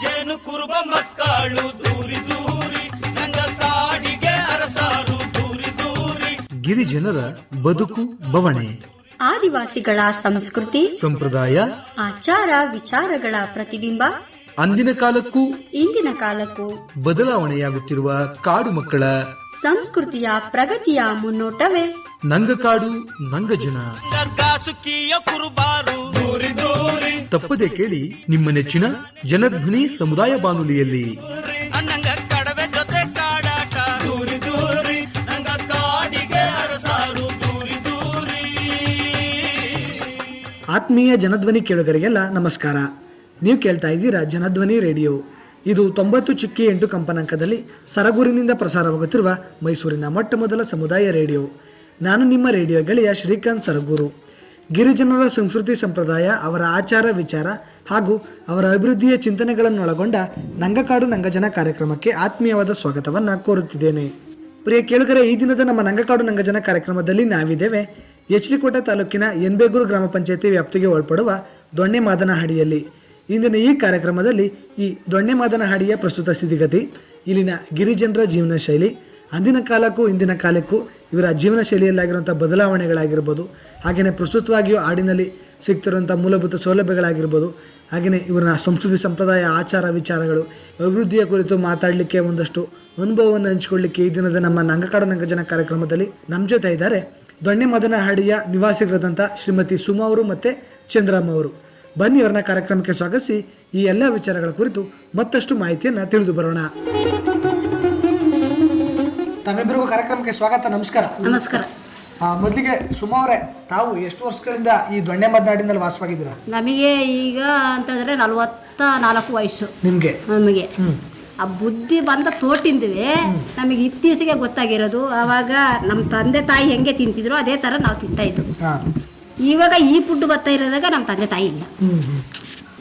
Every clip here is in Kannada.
ಜೇನು ಕುರುಬ ಮಕ್ಕಳು ದೂರಿ ದೂರಿ ನಂಗ ಕಾಡಿಗೆ ಅರಸಾರು ದೂರಿ ದೂರಿ. ಗಿರಿಜನರ ಬದುಕು ಬವಣೆ. ಆದಿವಾಸಿಗಳ ಸಂಸ್ಕೃತಿ ಸಂಪ್ರದಾಯ ಆಚಾರ ವಿಚಾರಗಳ ಪ್ರತಿಬಿಂಬ ಅಂದಿನ ಕಾಲಕ್ಕೂ ಇಂದಿನ ಕಾಲಕ್ಕೂ ಬದಲಾವಣೆಯಾಗುತ್ತಿರುವ ಕಾಡು ಮಕ್ಕಳ ಸಂಸ್ಕೃತಿಯ ಪ್ರಗತಿಯ ಮುನ್ನೋಟವೇ. ನಂಗಕಾಡು ನಂಗಜನ. ಕಾಸುಕಿಯ ಕುರುಬಾರು ತಪ್ಪದೆ ಕೇಳಿ ನಿಮ್ಮ ನೆಚ್ಚಿನ ಜನಧ್ವನಿ ಸಮುದಾಯ ಬಾನುಲಿಯಲ್ಲಿ. ಅನ್ನಂಗ ಕಡವೆ ಜೊತೆ ಕಾಡಾಟ ದೂರಿ ದೂರಿ ನಂಗ ಕಾಡಿಗೆ ಅರಸಾರು ದೂರಿ ದೂರಿ ಆತ್ಮೀಯ ಜನಧ್ವನಿ ಕೇಳುಗರಿಗೆಲ್ಲ ನಮಸ್ಕಾರ. ನೀವು ಕೇಳ್ತಾ ಇದ್ದೀರಾ ಜನಧ್ವನಿ ರೇಡಿಯೋ. ಇದು ತೊಂಬತ್ತು ಚುಕ್ಕಿ ಎಂಟು ಕಂಪನಾಂಕದಲ್ಲಿ ಸರಗೂರಿನಿಂದ ಪ್ರಸಾರವಾಗುತ್ತಿರುವ ಮೈಸೂರಿನ ಮೊಟ್ಟ ಮೊದಲ ಸಮುದಾಯ ರೇಡಿಯೋ. ನಾನು ನಿಮ್ಮ ರೇಡಿಯೋ ಗೆಳೆಯ ಶ್ರೀಕಾಂತ್ ಸರಗೂರು. ಗಿರಿಜನರ ಸಂಸ್ಕೃತಿ ಸಂಪ್ರದಾಯ, ಅವರ ಆಚಾರ ವಿಚಾರ ಹಾಗೂ ಅವರ ಅಭಿವೃದ್ಧಿಯ ಚಿಂತನೆಗಳನ್ನು ಒಳಗೊಂಡ ನಂಗಕಾಡು ನಂಗಜನ ಕಾರ್ಯಕ್ರಮಕ್ಕೆ ಆತ್ಮೀಯವಾದ ಸ್ವಾಗತವನ್ನು ಕೋರುತ್ತಿದ್ದೇನೆ. ಪ್ರಿಯ ಕೇಳುಗರೆ, ಈ ದಿನದ ನಮ್ಮ ನಂಗಕಾಡು ನಂಗಜನ ಕಾರ್ಯಕ್ರಮದಲ್ಲಿ ನಾವಿದ್ದೇವೆ. ಎಚ್ ತಾಲೂಕಿನ ಎನ್ಬೇಗೂರು ಗ್ರಾಮ ಪಂಚಾಯತಿ ವ್ಯಾಪ್ತಿಗೆ ಒಳಪಡುವ ದೊಣ್ಣೆ ಮಾದನಹಾಡಿಯಲ್ಲಿ ಇಂದಿನ ಈ ಕಾರ್ಯಕ್ರಮದಲ್ಲಿ ಈ ದೊಣ್ಣೆ ಮಾದನ ಹಾಡಿಯ ಪ್ರಸ್ತುತ ಸ್ಥಿತಿಗತಿ, ಇಲ್ಲಿನ ಗಿರಿಜನರ ಜೀವನ ಶೈಲಿ, ಅಂದಿನ ಕಾಲಕ್ಕೂ ಇಂದಿನ ಕಾಲಕ್ಕೂ ಇವರ ಜೀವನ ಶೈಲಿಯಲ್ಲಾಗಿರುವಂಥ ಬದಲಾವಣೆಗಳಾಗಿರ್ಬೋದು ಹಾಗೆಯೇ ಪ್ರಸ್ತುತವಾಗಿಯೂ ಹಾಡಿನಲ್ಲಿ ಸಿಗ್ತಿರುವಂಥ ಮೂಲಭೂತ ಸೌಲಭ್ಯಗಳಾಗಿರ್ಬೋದು ಹಾಗೆಯೇ ಇವರ ಸಂಸ್ಕೃತಿ ಸಂಪ್ರದಾಯ ಆಚಾರ ವಿಚಾರಗಳು, ಅಭಿವೃದ್ಧಿಯ ಕುರಿತು ಮಾತಾಡಲಿಕ್ಕೆ ಒಂದಷ್ಟು ಅನುಭವವನ್ನು ಹಂಚಿಕೊಳ್ಳಲಿಕ್ಕೆ ಈ ದಿನದ ನಮ್ಮ ನಂಗಕಾಡು ನಂಗಜನ ಕಾರ್ಯಕ್ರಮದಲ್ಲಿ ನಮ್ಮ ಜೊತೆ ಇದ್ದಾರೆ ದೊಣ್ಣೆ ಮದನಹಳ್ಳಿಯ ನಿವಾಸಿಗಳಾದಂಥ ಶ್ರೀಮತಿ ಸುಮಾ ಅವರು ಮತ್ತು ಚಂದ್ರಮ್ಮ ಅವರು. ಬನ್ನಿ ಅವರನ್ನ ಕಾರ್ಯಕ್ರಮಕ್ಕೆ ಸ್ವಾಗತಿಸಿ ಈ ಎಲ್ಲ ವಿಚಾರಗಳ ಕುರಿತು ಮತ್ತಷ್ಟು ಮಾಹಿತಿಯನ್ನು ತಿಳಿದು ಬರೋಣ. ತಮ್ಮಿಬ್ಬರಿಗೂ ಕಾರ್ಯಕ್ರಮಕ್ಕೆ ಸ್ವಾಗತ ನಮಸ್ಕಾರ. ನಮಸ್ಕಾರ. ಆ, ಮೊದಲಿಗೆ ಸುಮಾರೇ ತಾವು ಎಷ್ಟು ವರ್ಷಗಳಿಂದ ಈ ದೊಣ್ಣೆ ಮದ್ನಾಡಿನಲ್ಲಿ ವಾಸವಾಗಿದ್ದೀರಾ? ನಮಗೆ ಈಗ ಅಂತಂದ್ರೆ ನಲವತ್ತ ನಾಲ್ಕು ವಯಸ್ಸು. ನಿಮಗೆ? ನಮಗೆ. ಆ ಬುದ್ಧಿ ಬಂದ ತೋಟಿಂದ್ವಿ. ನಮಗೆ ಇತ್ತೀಚೆಗೆ ಗೊತ್ತಾಗಿರೋದು ಆವಾಗ ನಮ್ಮ ತಂದೆ ತಾಯಿ ಹೆಂಗೆ ತಿಂತಿದ್ರು ಅದೇ ಥರ ನಾವು ತಿಂತಾ ಇದ್ವು. ಇವಾಗ ಈ ಫುಡ್ ಬರ್ತಾ ಇರೋದಾಗ ನಮ್ಮ ತಂದೆ ತಾಯಿ ಇಲ್ಲ.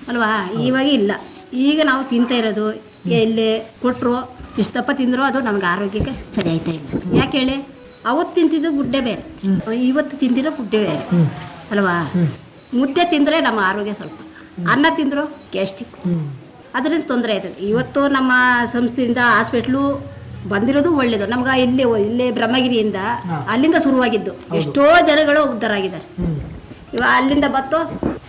ಅಲ್ವಾ? ಇವಾಗ ಇಲ್ಲ. ಈಗ ನಾವು ತಿಂತಾ ಇರೋದು ಎಲ್ಲಿ ಕೊಟ್ಟರು ಇಷ್ಟಪ್ಪ ತಿಂದರೂ ಅದು ನಮ್ಗೆ ಆರೋಗ್ಯಕ್ಕೆ ಸರಿ ಆಯ್ತಾ ಇಲ್ಲ. ಯಾಕೆ ಹೇಳಿ? ಅವತ್ತು ತಿಂತಿದ್ದು ಬುಡ್ಡೆ ಬೇರೆ. ಇವತ್ತು ತಿಂದಿರೋ ಬುಡ್ಡೆ ಬೇರೆ. ಅಲ್ವಾ? ಮುದ್ದೆ ತಿಂದರೆ ನಮ್ಮ ಆರೋಗ್ಯ ಸ್ವಲ್ಪ. ಅನ್ನ ತಿಂದರು ಗ್ಯಾಸ್ಟಿಕ್ ಅದರಿಂದ ತೊಂದರೆ ಆಯ್ತದೆ ಇವತ್ತು ನಮ್ಮ ಸಂಸ್ಥೆಯಿಂದ ಹಾಸ್ಪಿಟ್ಲು ಬಂದಿರೋದು ಒಳ್ಳೇದು. ನಮ್ಗೆ ಇಲ್ಲಿ ಇಲ್ಲಿ ಬ್ರಹ್ಮಗಿರಿಯಿಂದ. ಅಲ್ಲಿಂದ ಶುರುವಾಗಿದ್ದು. ಎಷ್ಟೋ ಜನಗಳು ಉದ್ಧಾರ ಆಗಿದ್ದಾರೆ ಇವಾಗ ಅಲ್ಲಿಂದ ಬತ್ತು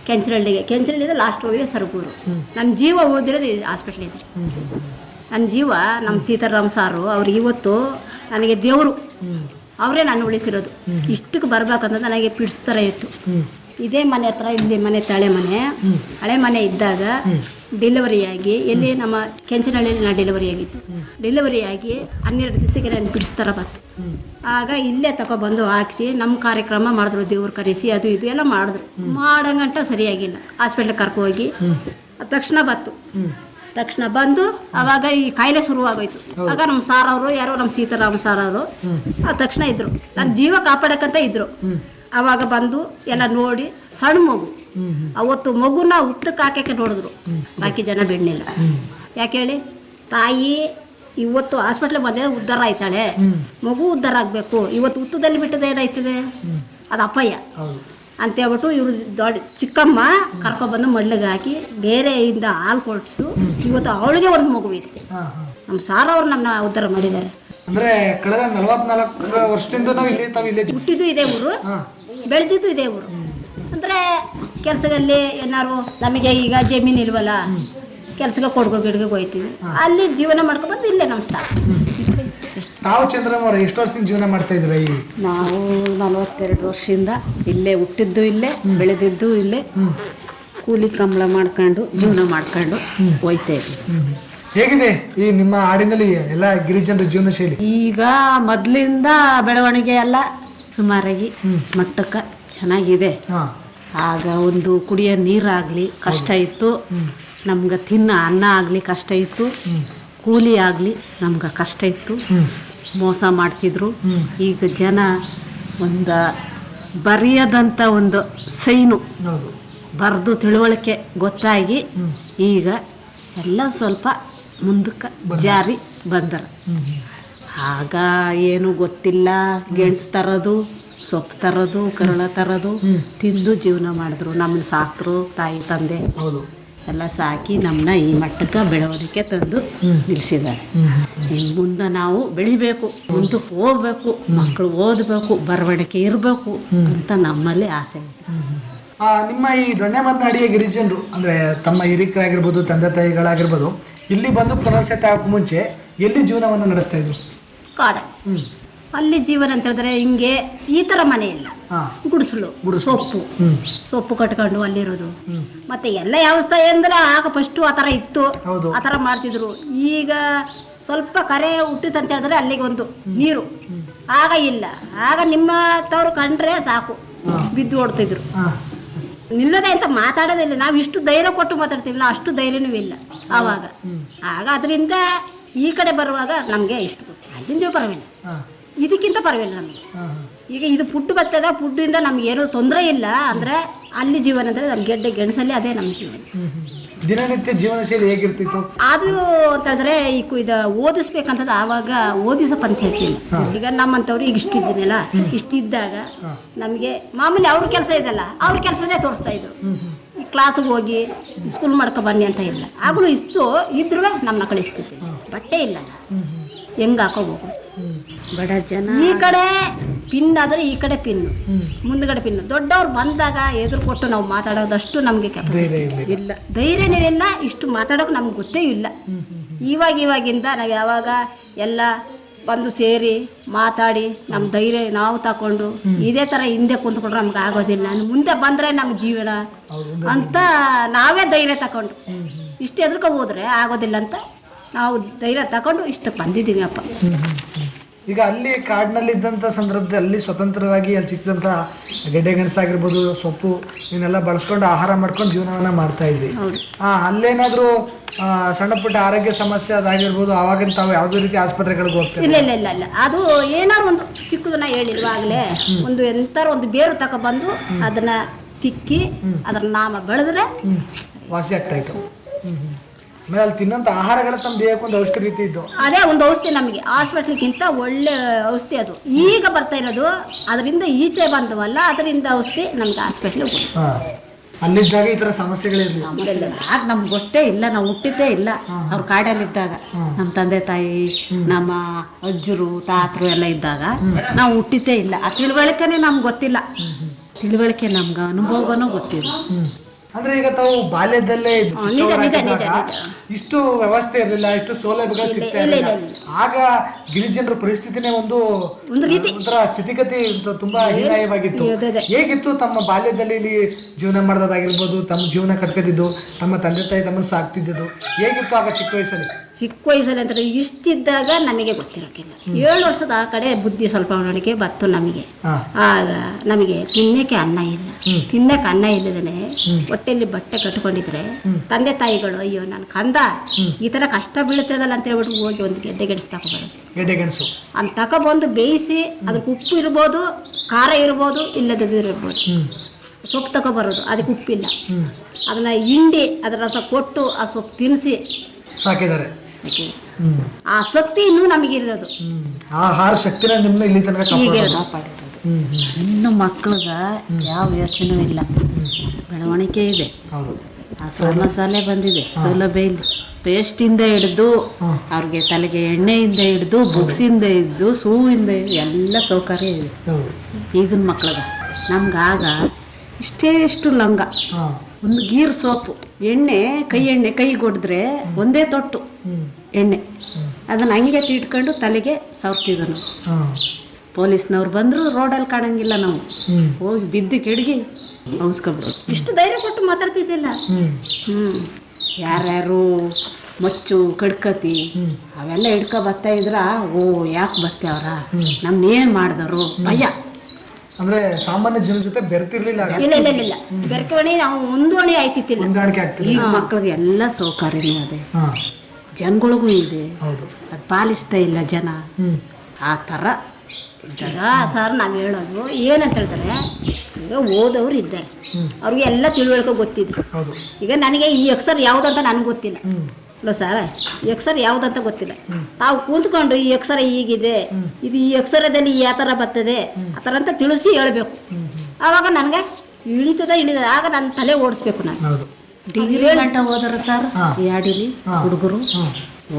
ಕೆಂಚರಳ್ಳಿಗೆ ಕೆಂಚರಳ್ಳಿಯಿಂದ ಲಾಸ್ಟ್ ಹೋಗಿದೆ ಸರಕೂರು. ನಮ್ಮ ನನ್ನ ಜೀವ ಉಳಿದಿರೋದು ಹಾಸ್ಪಿಟ್ಲ್ ಇದೆ. ನನ್ನ ಜೀವ ನಮ್ಮ ಸೀತಾರಾಮ್ ಸಾರು ಅವ್ರು ಇವತ್ತು ನನಗೆ ದೇವರು. ಅವರೇ ನಾನು ಉಳಿಸಿರೋದು. ಇಷ್ಟಕ್ಕೆ ಬರ್ಬೇಕಂತ ನನಗೆ ಪಿಡಿಸ್ತಾರೆ ಇತ್ತು. ಇದೇ ಮನೆ ಹತ್ರ ಇಲ್ಲಿ ಮನೆ ತಳೆ ಮನೆ. ಹಳೆ ಮನೆ ಇದ್ದಾಗ ಡೆಲಿವರಿ ಆಗಿ ಎಲ್ಲಿ ನಮ್ಮ ಕೆಂಚನಹಳ್ಳಿಯಲ್ಲಿ ನಾನು ಡೆಲಿವರಿ ಆಗಿತ್ತು ಡೆಲಿವರಿ ಆಗಿ ಹನ್ನೆರಡು ದಿವಸಕ್ಕೆ ನಾನು ಬಿಡಿಸ್ತಾರ ಬಂತು. ಆಗ ಇಲ್ಲೇ ತಗೊಬಂದು ಹಾಕಿಸಿ ನಮ್ಮ ಕಾರ್ಯಕ್ರಮ ಮಾಡಿದ್ರು ದೇವ್ರು ಕರೆಸಿ ಅದು ಇದು ಎಲ್ಲ ಮಾಡಿದ್ರು. ಮಾಡಂಗಂಟ ಸರಿಯಾಗಿಲ್ಲ. ಹಾಸ್ಪಿಟ್ಲಿಗೆ ಕರ್ಕೊ ಹೋಗಿ ತಕ್ಷಣ ಬತ್ತು ತಕ್ಷಣ ಬಂದು ಅವಾಗ ಈ ಕಾಯಿಲೆ ಶುರುವಾಗೋಯ್ತು. ಆಗ ನಮ್ಮ ಸಾರ್ ಅವರು ಯಾರೋ ನಮ್ಮ ಸೀತಾರಾಮ ಸಾರ್ ಅವರು ಆ ತಕ್ಷಣ ಇದ್ರು. ನನ್ನ ಜೀವ ಕಾಪಾಡಕ್ಕಂತ ಇದ್ರು. ಅವಾಗ ಬಂದು ಎಲ್ಲ ನೋಡಿ ಸಣ್ಣ ಮಗು. ಅವತ್ತು ಮಗುನ ಹುಟ್ಟಕ್ಕೆ ಹಾಕಕ್ಕೆ ನೋಡಿದ್ರು. ಬಾಕಿ ಜನ ಬಿಡ್ಲಿಲ್ಲ ಯಾಕೆ ಹೇಳಿ ತಾಯಿ ಇವತ್ತು ಹಾಸ್ಪಿಟ್ಲಿಗೆ ಬಂದೆ ಉದ್ಧಾರ ಆಯ್ತಾಳೆ. ಮಗು ಉದ್ಧಾರ ಆಗಬೇಕು. ಇವತ್ತು ಹುತ್ತದಲ್ಲಿ ಬಿಟ್ಟದ ಏನಾಯ್ತದೆ? ಅದು ಅಪಾಯ ಹೌದು. ಅಂತೇಳ್ಬಿಟ್ಟು ಇವರು ದೊಡ್ಡ ಚಿಕ್ಕಮ್ಮ ಕರ್ಕೊಬಂದು ಮಡ್ಲಿಗೆ ಹಾಕಿ ಬೇರೆಯಿಂದ ಹಾಲು ಕೊಡಿಸು ಇವತ್ತು ಅವಳಿಗೆ ಒಂದು ಮಗು ಇದೆ. ನಮ್ಮ ಸಾರ್ ಅವ್ರು ನಮ್ಮ ಉದ್ಧಾರ ಮಾಡಿದ್ದಾರೆ. ಅಂದ್ರೆ ಕಳೆದ ನಲವತ್ನಾಲ್ಕು ವರ್ಷದಿಂದ ನಾವು ಇಲ್ಲಿ ತಾವು ಇಲ್ಲೇ ಇದ್ದೀವಿ. ಹುಟ್ಟಿದ್ದು ಇದೆ ಊರು. ಬೆಳೆದಿದ್ದು ಇದೇ ಊರು. ಅಂದರೆ ಕೆಲಸದಲ್ಲಿ ಏನಾರು ನಮಗೆ ಈಗ ಜಮೀನು ಇಲ್ವಲ್ಲ ಕೆಲಸಕ್ಕೆ ಕೊಡ್ಗೋ ಗಿಡಗೆ ಹೋಯ್ತೀವಿ. ಅಲ್ಲಿ ಜೀವನ ಮಾಡ್ಕೊಬಂದು ಇಲ್ಲೇ ನಮ್ಮ ಸ್ಥಳ. ತಾವು ಚಂದ್ರಮ್ಮ ಅವ್ರೆ ಎಷ್ಟು ವರ್ಷದಿಂದ ಜೀವನ ಮಾಡ್ತಾ ಇದ್ರ ನಾವು ನಲವತ್ತೆರಡು ವರ್ಷದಿಂದ ಇಲ್ಲೇ ಹುಟ್ಟಿದ್ದು ಇಲ್ಲೇ ಬೆಳೆದಿದ್ದು ಇಲ್ಲೇ. ಕೂಲಿ ಕಂಬಳ ಮಾಡ್ಕೊಂಡು ಜೀವನ ಮಾಡ್ಕೊಂಡು ಹೋಯ್ತಾ ಇದ್ವಿ. ಹೇಗಿದೆ ಈ ನಿಮ್ಮ ಹಾಡಿನಲ್ಲಿ ಎಲ್ಲ ಗಿರಿಜನರ ಜೀವನ ಶೈಲಿ? ಈಗ ಮೊದಲಿಂದ ಬೆಳವಣಿಗೆ ಎಲ್ಲ ಸುಮಾರಾಗಿ ಮಟ್ಟಕ್ಕ ಚೆನ್ನಾಗಿದೆ. ಆಗ ಒಂದು ಕುಡಿಯೋ ನೀರಾಗಲಿ ಕಷ್ಟ ಇತ್ತು. ನಮ್ಗೆ ತಿನ್ನ ಅನ್ನ ಆಗಲಿ ಕಷ್ಟ ಇತ್ತು. ಕೂಲಿ ಆಗಲಿ ನಮ್ಗೆ ಕಷ್ಟ ಇತ್ತು. ಮೋಸ ಮಾಡ್ತಿದ್ರು. ಈಗ ಜನ ಒಂದು ಬರೆಯದಂಥ ಒಂದು ಸೈನು. ಬರೆದು ತಿಳುವಳಿಕೆ ಗೊತ್ತಾಗಿ ಈಗ ಎಲ್ಲ ಸ್ವಲ್ಪ ಮುಂದಕ್ಕೆ ಜಾರಿ ಬಂದರು. ಆಗ ಏನು ಗೊತ್ತಿಲ್ಲ. ಗೆಣಸು ತರೋದು ಸೊಪ್ಪು ತರೋದು ಕರಳ ತರೋದು ತಿಂದು ಜೀವನ ಮಾಡಿದ್ರು. ನಮ್ಮನ್ನ ಸಾಕ್ರು ತಾಯಿ ತಂದೆ. ಹೌದು. ಎಲ್ಲ ಸಾಕಿ ನಮ್ಮನ್ನ ಈ ಮಟ್ಟಕ್ಕೆ ಬೆಳವಣಿಗೆ ತಂದು ನಿಲ್ಸಿದಾರೆ ನಿಲ್ಲಿಸಿದ್ದಾರೆ ಇನ್ನು ಮುಂದೆ ನಾವು ಬೆಳಿಬೇಕು ಮುಂದಕ್ಕೆ ಹೋಗ್ಬೇಕು ಮಕ್ಕಳು ಓದಬೇಕು ಬರವಣಿಗೆ ಇರಬೇಕು ಅಂತ ನಮ್ಮಲ್ಲಿ ಆಸೆ ಇದೆ. ಆ, ನಿಮ್ಮ ಈ ದೊಣ್ಣೆ ಮಾತನಾಡಿಯ ಗಿರಿಜನರು ಅಂದ್ರೆ ತಮ್ಮ ಹಿರಿಕರಾಗಿರ್ಬೋದು ತಂದೆ ತಾಯಿಗಳಾಗಿರ್ಬೋದು ಇಲ್ಲಿ ಬಂದು ಪುನರ್ಸತೆ ಆಗಕ್ಕೆ ಮುಂಚೆ ಎಲ್ಲಿ ಜೀವನವನ್ನು ನಡೆಸ್ತಾ ಇದ್ರು? ಕಾಡೆ. ಅಲ್ಲಿ ಜೀವನ ಅಂತ ಹೇಳಿದ್ರೆ ಹಿಂಗೆ ಈ ತರ ಮನೆ ಇಲ್ಲ. ಗುಡಿಸಲು. ಸೊಪ್ಪು. ಸೊಪ್ಪು ಕಟ್ಕೊಂಡು ಅಲ್ಲಿರೋದು. ಮತ್ತೆ ಎಲ್ಲ ವ್ಯವಸ್ಥೆ ಅಂದ್ರೆ ಆಗ ಫಸ್ಟ್ ಆ ಥರ ಇತ್ತು. ಆ ಥರ ಮಾಡ್ತಿದ್ರು. ಈಗ ಸ್ವಲ್ಪ ಕರೆ ಹುಟ್ಟಿತು ಅಂತ ಹೇಳಿದ್ರೆ ಅಲ್ಲಿಗೆ ಒಂದು ನೀರು. ಆಗ ಇಲ್ಲ. ಆಗ ನಿಮ್ಮ ತವರು ಕಂಡ್ರೆ ಸಾಕು. ಬಿದ್ದು ಓಡ್ತಿದ್ರು. ನಿಲ್ಲದೆ ಅಂತ ಮಾತಾಡೋದಿಲ್ಲ ನಾವು ಇಷ್ಟು ಧೈರ್ಯ ಕೊಟ್ಟು ಮಾತಾಡ್ತೀವಿಲ್ಲ ಅಷ್ಟು ಧೈರ್ಯನೂ ಇಲ್ಲ ಆವಾಗ. ಆಗ ಅದರಿಂದ ಈ ಕಡೆ ಬರುವಾಗ ನಮಗೆ ಇಷ್ಟು ಗೊತ್ತು. ಅಲ್ಲಿಂದ ಪರವಾಗಿಲ್ಲ. ಇದಕ್ಕಿಂತ ಪರವಾಗಿಲ್ಲ ನಮಗೆ. ಈಗ ಇದು ಫುಡ್ ಬರ್ತದ ಫುಡ್ಡಿಂದ ನಮ್ಗೆ ಏನೂ ತೊಂದರೆ ಇಲ್ಲ ಅಂದರೆ ಅಲ್ಲಿ ಜೀವನ ಅಂದರೆ ನಮ್ಮ ಗೆಡ್ಡೆ ಗೆಣಸಲ್ಲಿ ಅದೇ ನಮ್ಮ ಜೀವನ. ದಿನನಿತ್ಯ ಜೀವನ ಶೈಲಿ ಹೇಗಿರ್ತಿತ್ತು? ಅದು ಅಂತಂದ್ರೆ ಈ ಇದು ಓದಿಸ್ಬೇಕಂತದ್ದು ಆವಾಗ ಓದಿಸೋ ಪಂಚಾಯತಿ ಹೇಳ್ತೀನಿ ಈಗ ನಮ್ಮಂಥವ್ರು ಈಗ ಇಷ್ಟಿದ್ದೀನಲ್ಲ ಇಷ್ಟಿದ್ದಾಗ ಇದ್ದಾಗ ನಮಗೆ ಮಾಮೂಲಿ ಅವ್ರ ಕೆಲಸ ಇದಲ್ಲ ಅವ್ರ ಕೆಲಸನೇ ತೋರಿಸ್ತಾ ಇದ್ರು. ಕ್ಲಾಸಿಗೆ ಹೋಗಿ ಸ್ಕೂಲ್ ಮಾಡ್ಕೊ ಬನ್ನಿ ಅಂತ ಇಲ್ಲ. ಆಗಲೂ ಇತ್ತು ಇದ್ರೂ ನಮ್ಮನ್ನ ಕಳಿಸ್ತಿದ್ದೆ ಹಾ. ಬಟ್ಟೆ ಇಲ್ಲ. ಹೆಂಗೆ ಹಾಕೋಬೇಕು? ಬಡ ಜನ. ಈ ಕಡೆ ಪಿನ್ ಆದ್ರೆ ಈ ಕಡೆ ಪಿನ್ ಮುಂದ್ಗಡೆ ಪಿನ್ನು ದೊಡ್ಡವ್ರು ಬಂದಾಗ ಎದುರು ಕೊಟ್ಟು ನಾವು ಮಾತಾಡೋದಷ್ಟು ನಮಗೆ ಇಲ್ಲ. ಧೈರ್ಯನೇ ಇಲ್ಲ ಇಷ್ಟು ಮಾತಾಡೋಕೆ ನಮ್ಗೆ ಗೊತ್ತೇ ಇಲ್ಲ. ಇವಾಗ ಇವಾಗಿಂದ ನಾವು ಯಾವಾಗ ಎಲ್ಲ ಬಂದು ಸೇರಿ ಮಾತಾಡಿ ನಮ್ಮ ಧೈರ್ಯ ನಾವು ತಕೊಂಡು ಇದೇ ಥರ ಹಿಂದೆ ಕುಂತ್ಕೊಂಡ್ರೆ ನಮ್ಗೆ ಆಗೋದಿಲ್ಲ. ಮುಂದೆ ಬಂದರೆ ನಮ್ಮ ಜೀವನ ಅಂತ ನಾವೇ ಧೈರ್ಯ ತಗೊಂಡು ಇಷ್ಟು ಎದ್ರಕ ಹೋದ್ರೆ ಆಗೋದಿಲ್ಲ ಅಂತ ನಾವು ಧೈರ್ಯ ತಗೊಂಡು ಇಷ್ಟು ಬಂದಿದ್ದೀವಿ ಅಪ್ಪ. ಈಗ ಅಲ್ಲಿ ಕಾಡಿನಲ್ಲಿ ಇದ್ದಂಥ ಸಂದರ್ಭದಲ್ಲಿ ಸ್ವತಂತ್ರವಾಗಿ ಅಲ್ಲಿ ಸಿಕ್ಕಿದಂಥ ಗೆಡ್ಡೆ ಗೆಣಸಾಗಿರ್ಬೋದು ಸೊಪ್ಪು ಇವನ್ನೆಲ್ಲ ಬಳಸ್ಕೊಂಡು ಆಹಾರ ಮಾಡ್ಕೊಂಡು ಜೀವನವನ್ನ ಮಾಡ್ತಾ ಇದ್ವಿ. ಹೌದು. ಆ ಅಲ್ಲೇನಾದ್ರೂ ಸಣ್ಣ ಪುಟ್ಟ ಆರೋಗ್ಯ ಸಮಸ್ಯೆ ಅದಾಗಿರ್ಬೋದು ಆವಾಗಿನ ತಾವು ಯಾವುದೇ ರೀತಿ ಆಸ್ಪತ್ರೆಗಳಿಗೆ ಹೋಗ್ತೀವಿ ಇಲ್ಲ ಇಲ್ಲ ಇಲ್ಲ ಇಲ್ಲ. ಅದು ಏನಾರು ಒಂದು ಚಿಕ್ಕದನ್ನ ಹೇಳಿಲ್ವಾಗಲೇ ಒಂದು ಎಂತಾರ ಒಂದು ಬೇರು ತಗೊಬಂದು ಅದನ್ನ ತಿಕ್ಕಿ ಅದರ ನಾಮ ಬೆಳೆದ್ರೆ ವಾಸಿ ಆಗ್ತಾ ಇತ್ತು. ಆಮೇಲೆ ಅಲ್ಲಿ ತಿನ್ನಂತ ಆಹಾರಗಳ ತಮ್ಮ ದೇಹಕ್ಕೆ ಒಂದು ಔಷಧಿ ರೀತಿ ಇದ್ದು. ಅದೇ ಒಂದು ಔಷಧಿ ನಮಗೆ. ಹಾಸ್ಪಿಟ್ಲ್ಗಿಂತ ಒಳ್ಳೆ ಔಷಧಿ ಅದು. ಈಗ ಬರ್ತಾ ಇರೋದು ಅದರಿಂದ ಈಚೆ ಬಂದವಲ್ಲ ಅದರಿಂದ ಔಷಧಿ ನಮ್ಗೆ ಹಾಸ್ಪಿಟ್ಲಿಗೆ ಅಲ್ಲಿದ್ದಾಗ ಈ ತರ ಸಮಸ್ಯೆಗಳಿರ್ಲಿಲ್ಲ. ಆಗ ನಮ್ಗೆ ಗೊತ್ತೇ ಇಲ್ಲ ನಾವು ಹುಟ್ಟಿದ್ದೇ ಇಲ್ಲ. ಅವ್ರ ಕಾಡಲ್ಲಿದ್ದಾಗ. ನಮ್ಮ ತಂದೆ ತಾಯಿ ನಮ್ಮ ಅಜ್ಜರು ತಾತರು ಎಲ್ಲ ಇದ್ದಾಗ ನಾವು ಹುಟ್ಟಿದ್ದೇ ಇಲ್ಲ. ಆ ತಿಳುವಳಿಕೆನೇ ನಮ್ಗೆ ಗೊತ್ತಿಲ್ಲ. ತಿಳುವಳಿಕೆ ನಮ್ಗೆ ಅನುಭವನೂ ಗೊತ್ತಿಲ್ಲ. ಅಂದ್ರೆ ಈಗ ತಾವು ಬಾಲ್ಯದಲ್ಲೇ ಇದ್ದು ಹಾ, ನಿಜ, ನಿಜ, ನಿಜ, ನಿಜ. ಇಷ್ಟು ವ್ಯವಸ್ಥೆ ಇರಲಿಲ್ಲ ಇಷ್ಟು ಸೌಲಭ್ಯಗಳು ಸಿಗ್ತಾ ಇಲ್ಲ, ಇರಲಿಲ್ಲ ಇಲ್ಲ, ಆಗ ಗಿರಿಜನರ ಪರಿಸ್ಥಿತಿನೇ ಒಂದು ಒಂದು ರೀತಿ. ಒಂಥರ ಸ್ಥಿತಿಗತಿ ತ- ತುಂಬಾ ಹೀನಾಯವಾಗಿತ್ತು ಅದೇ, ಅದೇ. ಹೇಗಿತ್ತು ತಮ್ಮ ಬಾಲ್ಯದಲ್ಲಿ ಇಲ್ಲಿ ಜೀವನ ಮಾಡೋದಾಗಿರ್ಬೋದು ತಮ್ಮ ಜೀವನ ಕಟ್ಕೋತಿದ್ದು ತಮ್ಮ ತಂದೆ ತಾಯಿ ತಮ್ಮನ್ನು ಸಾಕ್ತಿದ್ದು ಹೇಗಿತ್ತು ಆಗ ಚಿಕ್ಕ ವಯಸ್ಸಲ್ಲಿ ಚಿಕ್ಕ ವಯಸ್ಸಲ್ಲಿ ಅಂದ್ರೆ ಇಷ್ಟಿದ್ದಾಗ ನಮಗೆ ಗೊತ್ತಿರೋಕ್ಕಿಲ್ಲ ಏಳು ವರ್ಷದ ಆ ಕಡೆ ಬುದ್ಧಿ ಸ್ವಲ್ಪ ಅವನಿಗೆ ಬತ್ತು ನಮಗೆ. ಆಗ ನಮಗೆ ತಿನ್ನಕ್ಕೆ ಅನ್ನ ಇಲ್ಲ. ತಿನ್ನಕ್ಕೆ ಅನ್ನ ಇಲ್ಲದೇ ಹೊಟ್ಟೆಯಲ್ಲಿ ಬಟ್ಟೆ ಕಟ್ಕೊಂಡಿದ್ರೆ ತಂದೆ ತಾಯಿಗಳು ಅಯ್ಯೋ ನನ್ನ ಕಂದ. ಈ ಥರ ಕಷ್ಟ ಬೀಳ್ತದಲ್ಲ ಅಂತ ಹೇಳ್ಬಿಟ್ಟು ಹೋಗಿ ಒಂದು ಗೆಡ್ಡೆ ಗೆಣಸು ಗೆಣಸು ಅಂತ ತಗೊಬಂದು ಬೇಯಿಸಿ ಅದಕ್ಕೆ ಉಪ್ಪು ಇರ್ಬೋದು ಖಾರ ಇರ್ಬೋದು ಇಲ್ಲದದು ಇರ್ಬೋದು. ಸೊಪ್ಪು ತಗೊಬರೋದು ಅದಕ್ಕೆ ಉಪ್ಪಿಲ್ಲ. ಅದನ್ನ ಹಿಂಡಿ ಅದರ ರಸ ಕೊಟ್ಟು ಆ ಸೊಪ್ಪು ತಿನ್ನಿಸಿ ಸಾಕಿದ್ದಾರೆ. ಆ ಶಕ್ತಿ ಇನ್ನೂ ನಮಗಿರೋದು ಆಹಾರ ಶಕ್ತಿನ ನಿಮ್ಮನ್ನ ಇಲ್ಲಿ ತನಕ ಹೀಗೆ ಕಾಪಾಡೋದು. ಹ್ಮ್ ಹ್ಮ್. ಇನ್ನು ಮಕ್ಳಿಗೆ ಯಾವ ಯೋಚನೆ ಇಲ್ಲ. ಬೆಳವಣಿಗೆ ಇದೆ. ಆ ಸಣ್ಣ ಮಸಾಲೆ ಬಂದಿದೆ. ಸೌಲಭ್ಯ ಇಲ್ಲ. ಪೇಸ್ಟಿಂದ ಹಿಡಿದು. ಅವ್ರಿಗೆ ತಲೆಗೆ ಎಣ್ಣೆಯಿಂದ ಹಿಡಿದು ಬುಕ್ಸಿಂದ ಹಿಡಿದು ಸೂವಿಂದ ಎಲ್ಲ ಸೌಕರ್ಯ ಇದೆ. ಈಗಿನ ಮಕ್ಳಿಗೆ. ನಮ್ಗಾಗ ಆಗ ಇಷ್ಟೇ ಇಷ್ಟು ಲಂಗ. ಒಂದು ಗೀರ್ ಸೋಪು. ಎಣ್ಣೆ ಕೈ ಎಣ್ಣೆ ಕೈ ಹೊಡೆದ್ರೆ ಒಂದೇ ತೊಟ್ಟು ಎಣ್ಣೆ. ಅದನ್ನ ಹಂಗೆ ತಿಟ್ಕೊಂಡು ತಲೆಗೆ ಸವರ್ತಿದ್ವು ನಾವು ಪೊಲೀಸ್ನವ್ರು ಬಂದ್ರು ರೋಡಲ್ಲಿ ಕಾಣಂಗಿಲ್ಲ ನಾವು. ಹೋಗಿ ಬಿದ್ದು ಕೆಡಗಿ ಅವಸ್ಕೊಂಡ್ರು ಇಷ್ಟು ಧೈರ್ಯ ಕೊಟ್ಟು ಮಾತಾಡ್ತಿದ್ದಿಲ್ಲ. ಹ್ಮ್. ಯಾರ್ಯಾರು ಮಚ್ಚು ಕಡ್ಕತಿ ಅವೆಲ್ಲ ಹಿಡ್ಕೊ ಬರ್ತಾ ಇದ್ರ? ಓ ಯಾಕೆ ಬರ್ತಾವ್ರ ನಮ್ನೇನ್ ಮಾಡಿದ್ರು ಭಯ. ಅಂದ್ರೆ ಸಾಮಾನ್ಯ ಜನ ಜೊತೆ ಬೆರ್ತಿರ್ಲಿಲ್ಲ ಆಗ. ಇಲ್ಲ ಇಲ್ಲ ಇಲ್ಲ. ಇಲ್ಲ ಬೆರ್ಕವಣಿ ನಾವು ಹೊಂದೋಣಿ ಆಯ್ತಿತ್ತಿಲ್ಲ. ಹೊಂದಾಣಿಕೆ ಆಗ್ತಿಲ್ಲ ಈಗ ಮಕ್ಕಳಿಗೆ ಎಲ್ಲ ಸೌಕರ್ಯನೇ ಅದೇ ಹಾ. ಜನಗಳಿಗೂ ಇದೆ. ಹೌದು. ಅದು ಪಾಲಿಸ್ತಾ ಇಲ್ಲ ಜನ. ಹ್ಮ್. ಆ ಥರ ಇದ್ದಾಗ ಸರ್ ನಾವು ಹೇಳೋದು. ಏನಂತ ಹೇಳ್ತಾರೆ? ಈಗ ಓದೋರು ಇದ್ದಾರೆ. ಹ್ಮ್. ಅವ್ರಿಗೆ ಎಲ್ಲ ತಿಳುವಳಿಕೆ ಗೊತ್ತಿದೆ. ಹೌದು. ಈಗ ನನಗೆ ಈ ಅಕ್ಷರ ಯಾವುದಂತ ನನಗೆ ಗೊತ್ತಿಲ್ಲ. ಹ್ಮ್. ಅಲ್ಲ ಸರ್ ಎಕ್ಸರ ಯಾವ್ದು ಅಂತ ಗೊತ್ತಿಲ್ಲ. ತಾವು ಕೂತ್ಕೊಂಡು ಈ ಎಕ್ಸರ ಹೀಗಿದೆ. ಇದು ಈ ಎಕ್ಸರದಲ್ಲಿ ಯಾವ ಥರ ಬರ್ತದೆ. ಆ ಥರ ಅಂತ ತಿಳಿಸಿ ಹೇಳಬೇಕು. ಆವಾಗ ನನಗೆ ಇಳಿತದ ಇಳಿದ ಆಗ ನನ್ನ ತಲೆ ಓಡಿಸ್ಬೇಕು ನಾನು. ಹೌದು. ಡಿಗ್ರಿ ಗಂಟ ಹೋದ್ರ ಸರ್. ಯಾಡಿಲಿ ಹುಡುಗರು?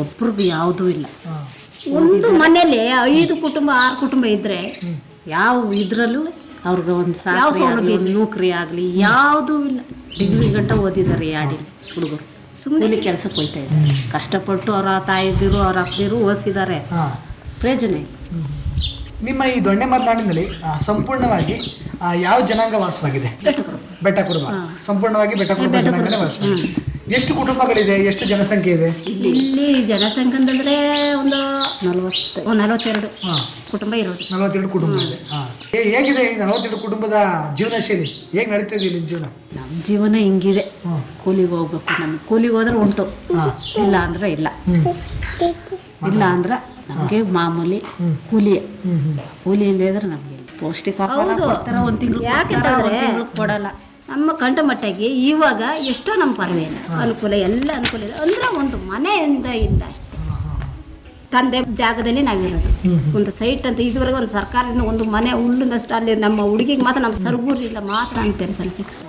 ಒಬ್ರಿಗೂ ಯಾವುದೂ ಇಲ್ಲ. ಒಂದು ಮನೇಲಿ ಐದು ಕುಟುಂಬ ಆರು ಕುಟುಂಬ ಇದ್ರೆ ಯಾವ ಇದ್ರಲ್ಲೂ ಅವ್ರಿಗೆ ಒಂದು ಸಾವಿರ ನೌಕರಿ ಆಗಲಿ ಯಾವುದೂ ಇಲ್ಲ. ಡಿಗ್ರಿ ಗಂಟ ಓದಿದ್ದಾರೆ ಯಾಡಿರಿ ಹುಡುಗರು? ಸುಮ್ಮನೆ ಕೆಲಸಕ್ಕೆ ಹೋಗ್ತಾ ಇದ್ದಾರೆ. ಕಷ್ಟಪಟ್ಟು ಅವರ ತಾಯಿದಿರು ಅವರ ಅಪ್ಪದಿರು ಓದಿಸಿದ್ದಾರೆ. ಪ್ರಯೋಜನ. ನಿಮ್ಮ ಈ ದೊಣ್ಣೆ ಮಾತನಾಡಿನಲ್ಲಿ ಸಂಪೂರ್ಣವಾಗಿ ಯಾವ ಜನಾಂಗ ವಾಸವಾಗಿದೆ. ಬೆಟ್ಟ ಕುರುಬ ಸಂಪೂರ್ಣವಾಗಿ ಬೆಟ್ಟ ಕುರುಬ ಜನಾಂಗನೇ. ವಾಸವಾಗಿದೆ. ಎಷ್ಟು ಕುಟುಂಬಗಳಿದೆ? ಎಷ್ಟು ಜನಸಂಖ್ಯೆ ಇದೆ? ಇಲ್ಲಿ ಜನಸಂಖ್ಯೆ ಒಂದು ನಲವತ್ತು ಒಂದು ನಲವತ್ತೆರಡು ಕುಟುಂಬ ಇರೋದು. ನಲವತ್ತೆರಡು ಕುಟುಂಬ ಇದೆ. ಹೇ- ಹೇಗಿದೆ ಈ ನಲವತ್ತೆರಡು ಕುಟುಂಬದ ಜೀವನ ಶೈಲಿ? ಹೇಗೆ ನಡೀತಾ ಇದೆ ಇಲ್ಲಿ ಜೀವನ? ನಮ್ಮ ಜೀವನ ಹಿಂಗಿದೆ. ಕೂಲಿಗೆ ಹೋಗ್ಬೇಕು. ನಮ್ಗೆ ಕೂಲಿಗೆ ಹೋದ್ರೆ ಉಂಟು. ಇಲ್ಲ ಅಂದ್ರೆ ಇಲ್ಲ. ಇಲ್ಲ ಅಂದ್ರೆ ನಮಗೆ ಮಾಮೂಲಿ ಕೂಲಿ ಕೂಲಿ ಇಲ್ಲದ್ರೆ ನಮಗೆ ಪೌಷ್ಟಿಕ ಒಂದು ತಿಂಗಳು ಯಾಕೆಂತಂದ್ರೆ ಕೊಡಲ್ಲ. ನಮ್ಮ ಕಂಠ ಮಟ್ಟಿಗೆ ಇವಾಗ ಎಷ್ಟೋ ನಮ್ಮ ಪರವಾಗಿಲ್ಲ ಅನುಕೂಲ ಎಲ್ಲ ಅನುಕೂಲ ಇದೆ. ಅಂದ್ರೆ ಒಂದು ಮನೆಯಿಂದ ಇಲ್ಲ ಅಷ್ಟೇ. ತಂದೆ ಜಾಗದಲ್ಲಿ ನಾವಿರೋದು. ಒಂದು ಸೈಟ್ ಅಂತ ಇದುವರೆಗೆ ಒಂದು ಸರ್ಕಾರದಿಂದ ಒಂದು ಮನೆ ಉಳ್ಳಿಂದಷ್ಟು ಅಲ್ಲಿ ನಮ್ಮ ಹುಡುಗಿಗೆ ಮಾತ್ರ ನಮ್ಮ ಸರ್ಗೂರಿಂದ ಮಾತ್ರ ನಮ್ಮ ಪೆನ್ಷನ್ ಸಿಕ್ಸ್ತದೆ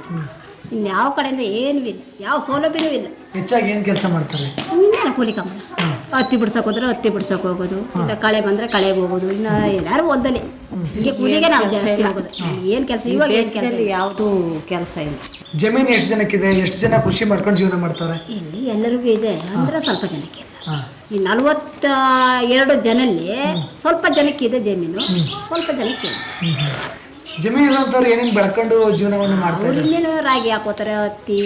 ಹ್ಮ್. ಇನ್ಯಾವ ಕಡೆಯಿಂದ ಏನೂ ಇಲ್ಲ ಯಾವ ಸೌಲಭ್ಯನೂ ಇಲ್ಲ. ಹೆಚ್ಚಾಗಿ ಏನು ಕೆಲಸ ಮಾಡ್ತಾರೆ? ಇನ್ನೇನು ಕೂಲಿ ಕಂಬ ಹತ್ತಿ ಬಿಡ್ಸಕ್ ಹೋದ್ರೆ ಹತ್ತಿ ಬಿಡ್ಸಕ್ ಹೋಗೋದು ಇಲ್ಲ ಕಳೆ ಬಂದ್ರೆ ಕಳೆ ಹೋಗೋದು ಇನ್ನ ಎಲ್ಲಾರು ಓದಲಿ ಹೀಗೆ ಕೂಲಿಗೆ ನಾವು ಜಾಸ್ತಿ ಹೋಗೋದು. ಏನ್ ಕೆಲಸ? ಇವಾಗ ಏನು ಕೆಲಸ? ಯಾವುದು ಕೆಲಸ ಇಲ್ಲ. ಜಮೀನು ಎಷ್ಟು ಜನಕ್ಕಿದೆ ಎಷ್ಟು ಜನ ಕೃಷಿ ಮಾಡ್ಕೊಂಡು ಜೀವನ ಮಾಡ್ತಾರೆ? ಇಲ್ಲಿ ಎಲ್ಲರಿಗೂ ಇದೆ. ಅಂದ್ರೆ ಸ್ವಲ್ಪ ಜನಕ್ಕೆ ಇಲ್ಲ. ಈ ನಲವತ್ತ ಎರಡು ಜನಲ್ಲಿ ಸ್ವಲ್ಪ ಜನಕ್ಕಿದೆ ಇದೆ ಜಮೀನು ಸ್ವಲ್ಪ ಜನಕ್ಕೆ. ಜಮೀನು ಇಲ್ಲಂತವ್ರು ಏನೇನು ಬೆಳ್ಕೊಂಡು ಜೀವನವನ್ನು ಮಾಡ್ತಾರೆ ರಾಗಿ ಹಾಕೋತಾರೆ ಹತ್ತಿ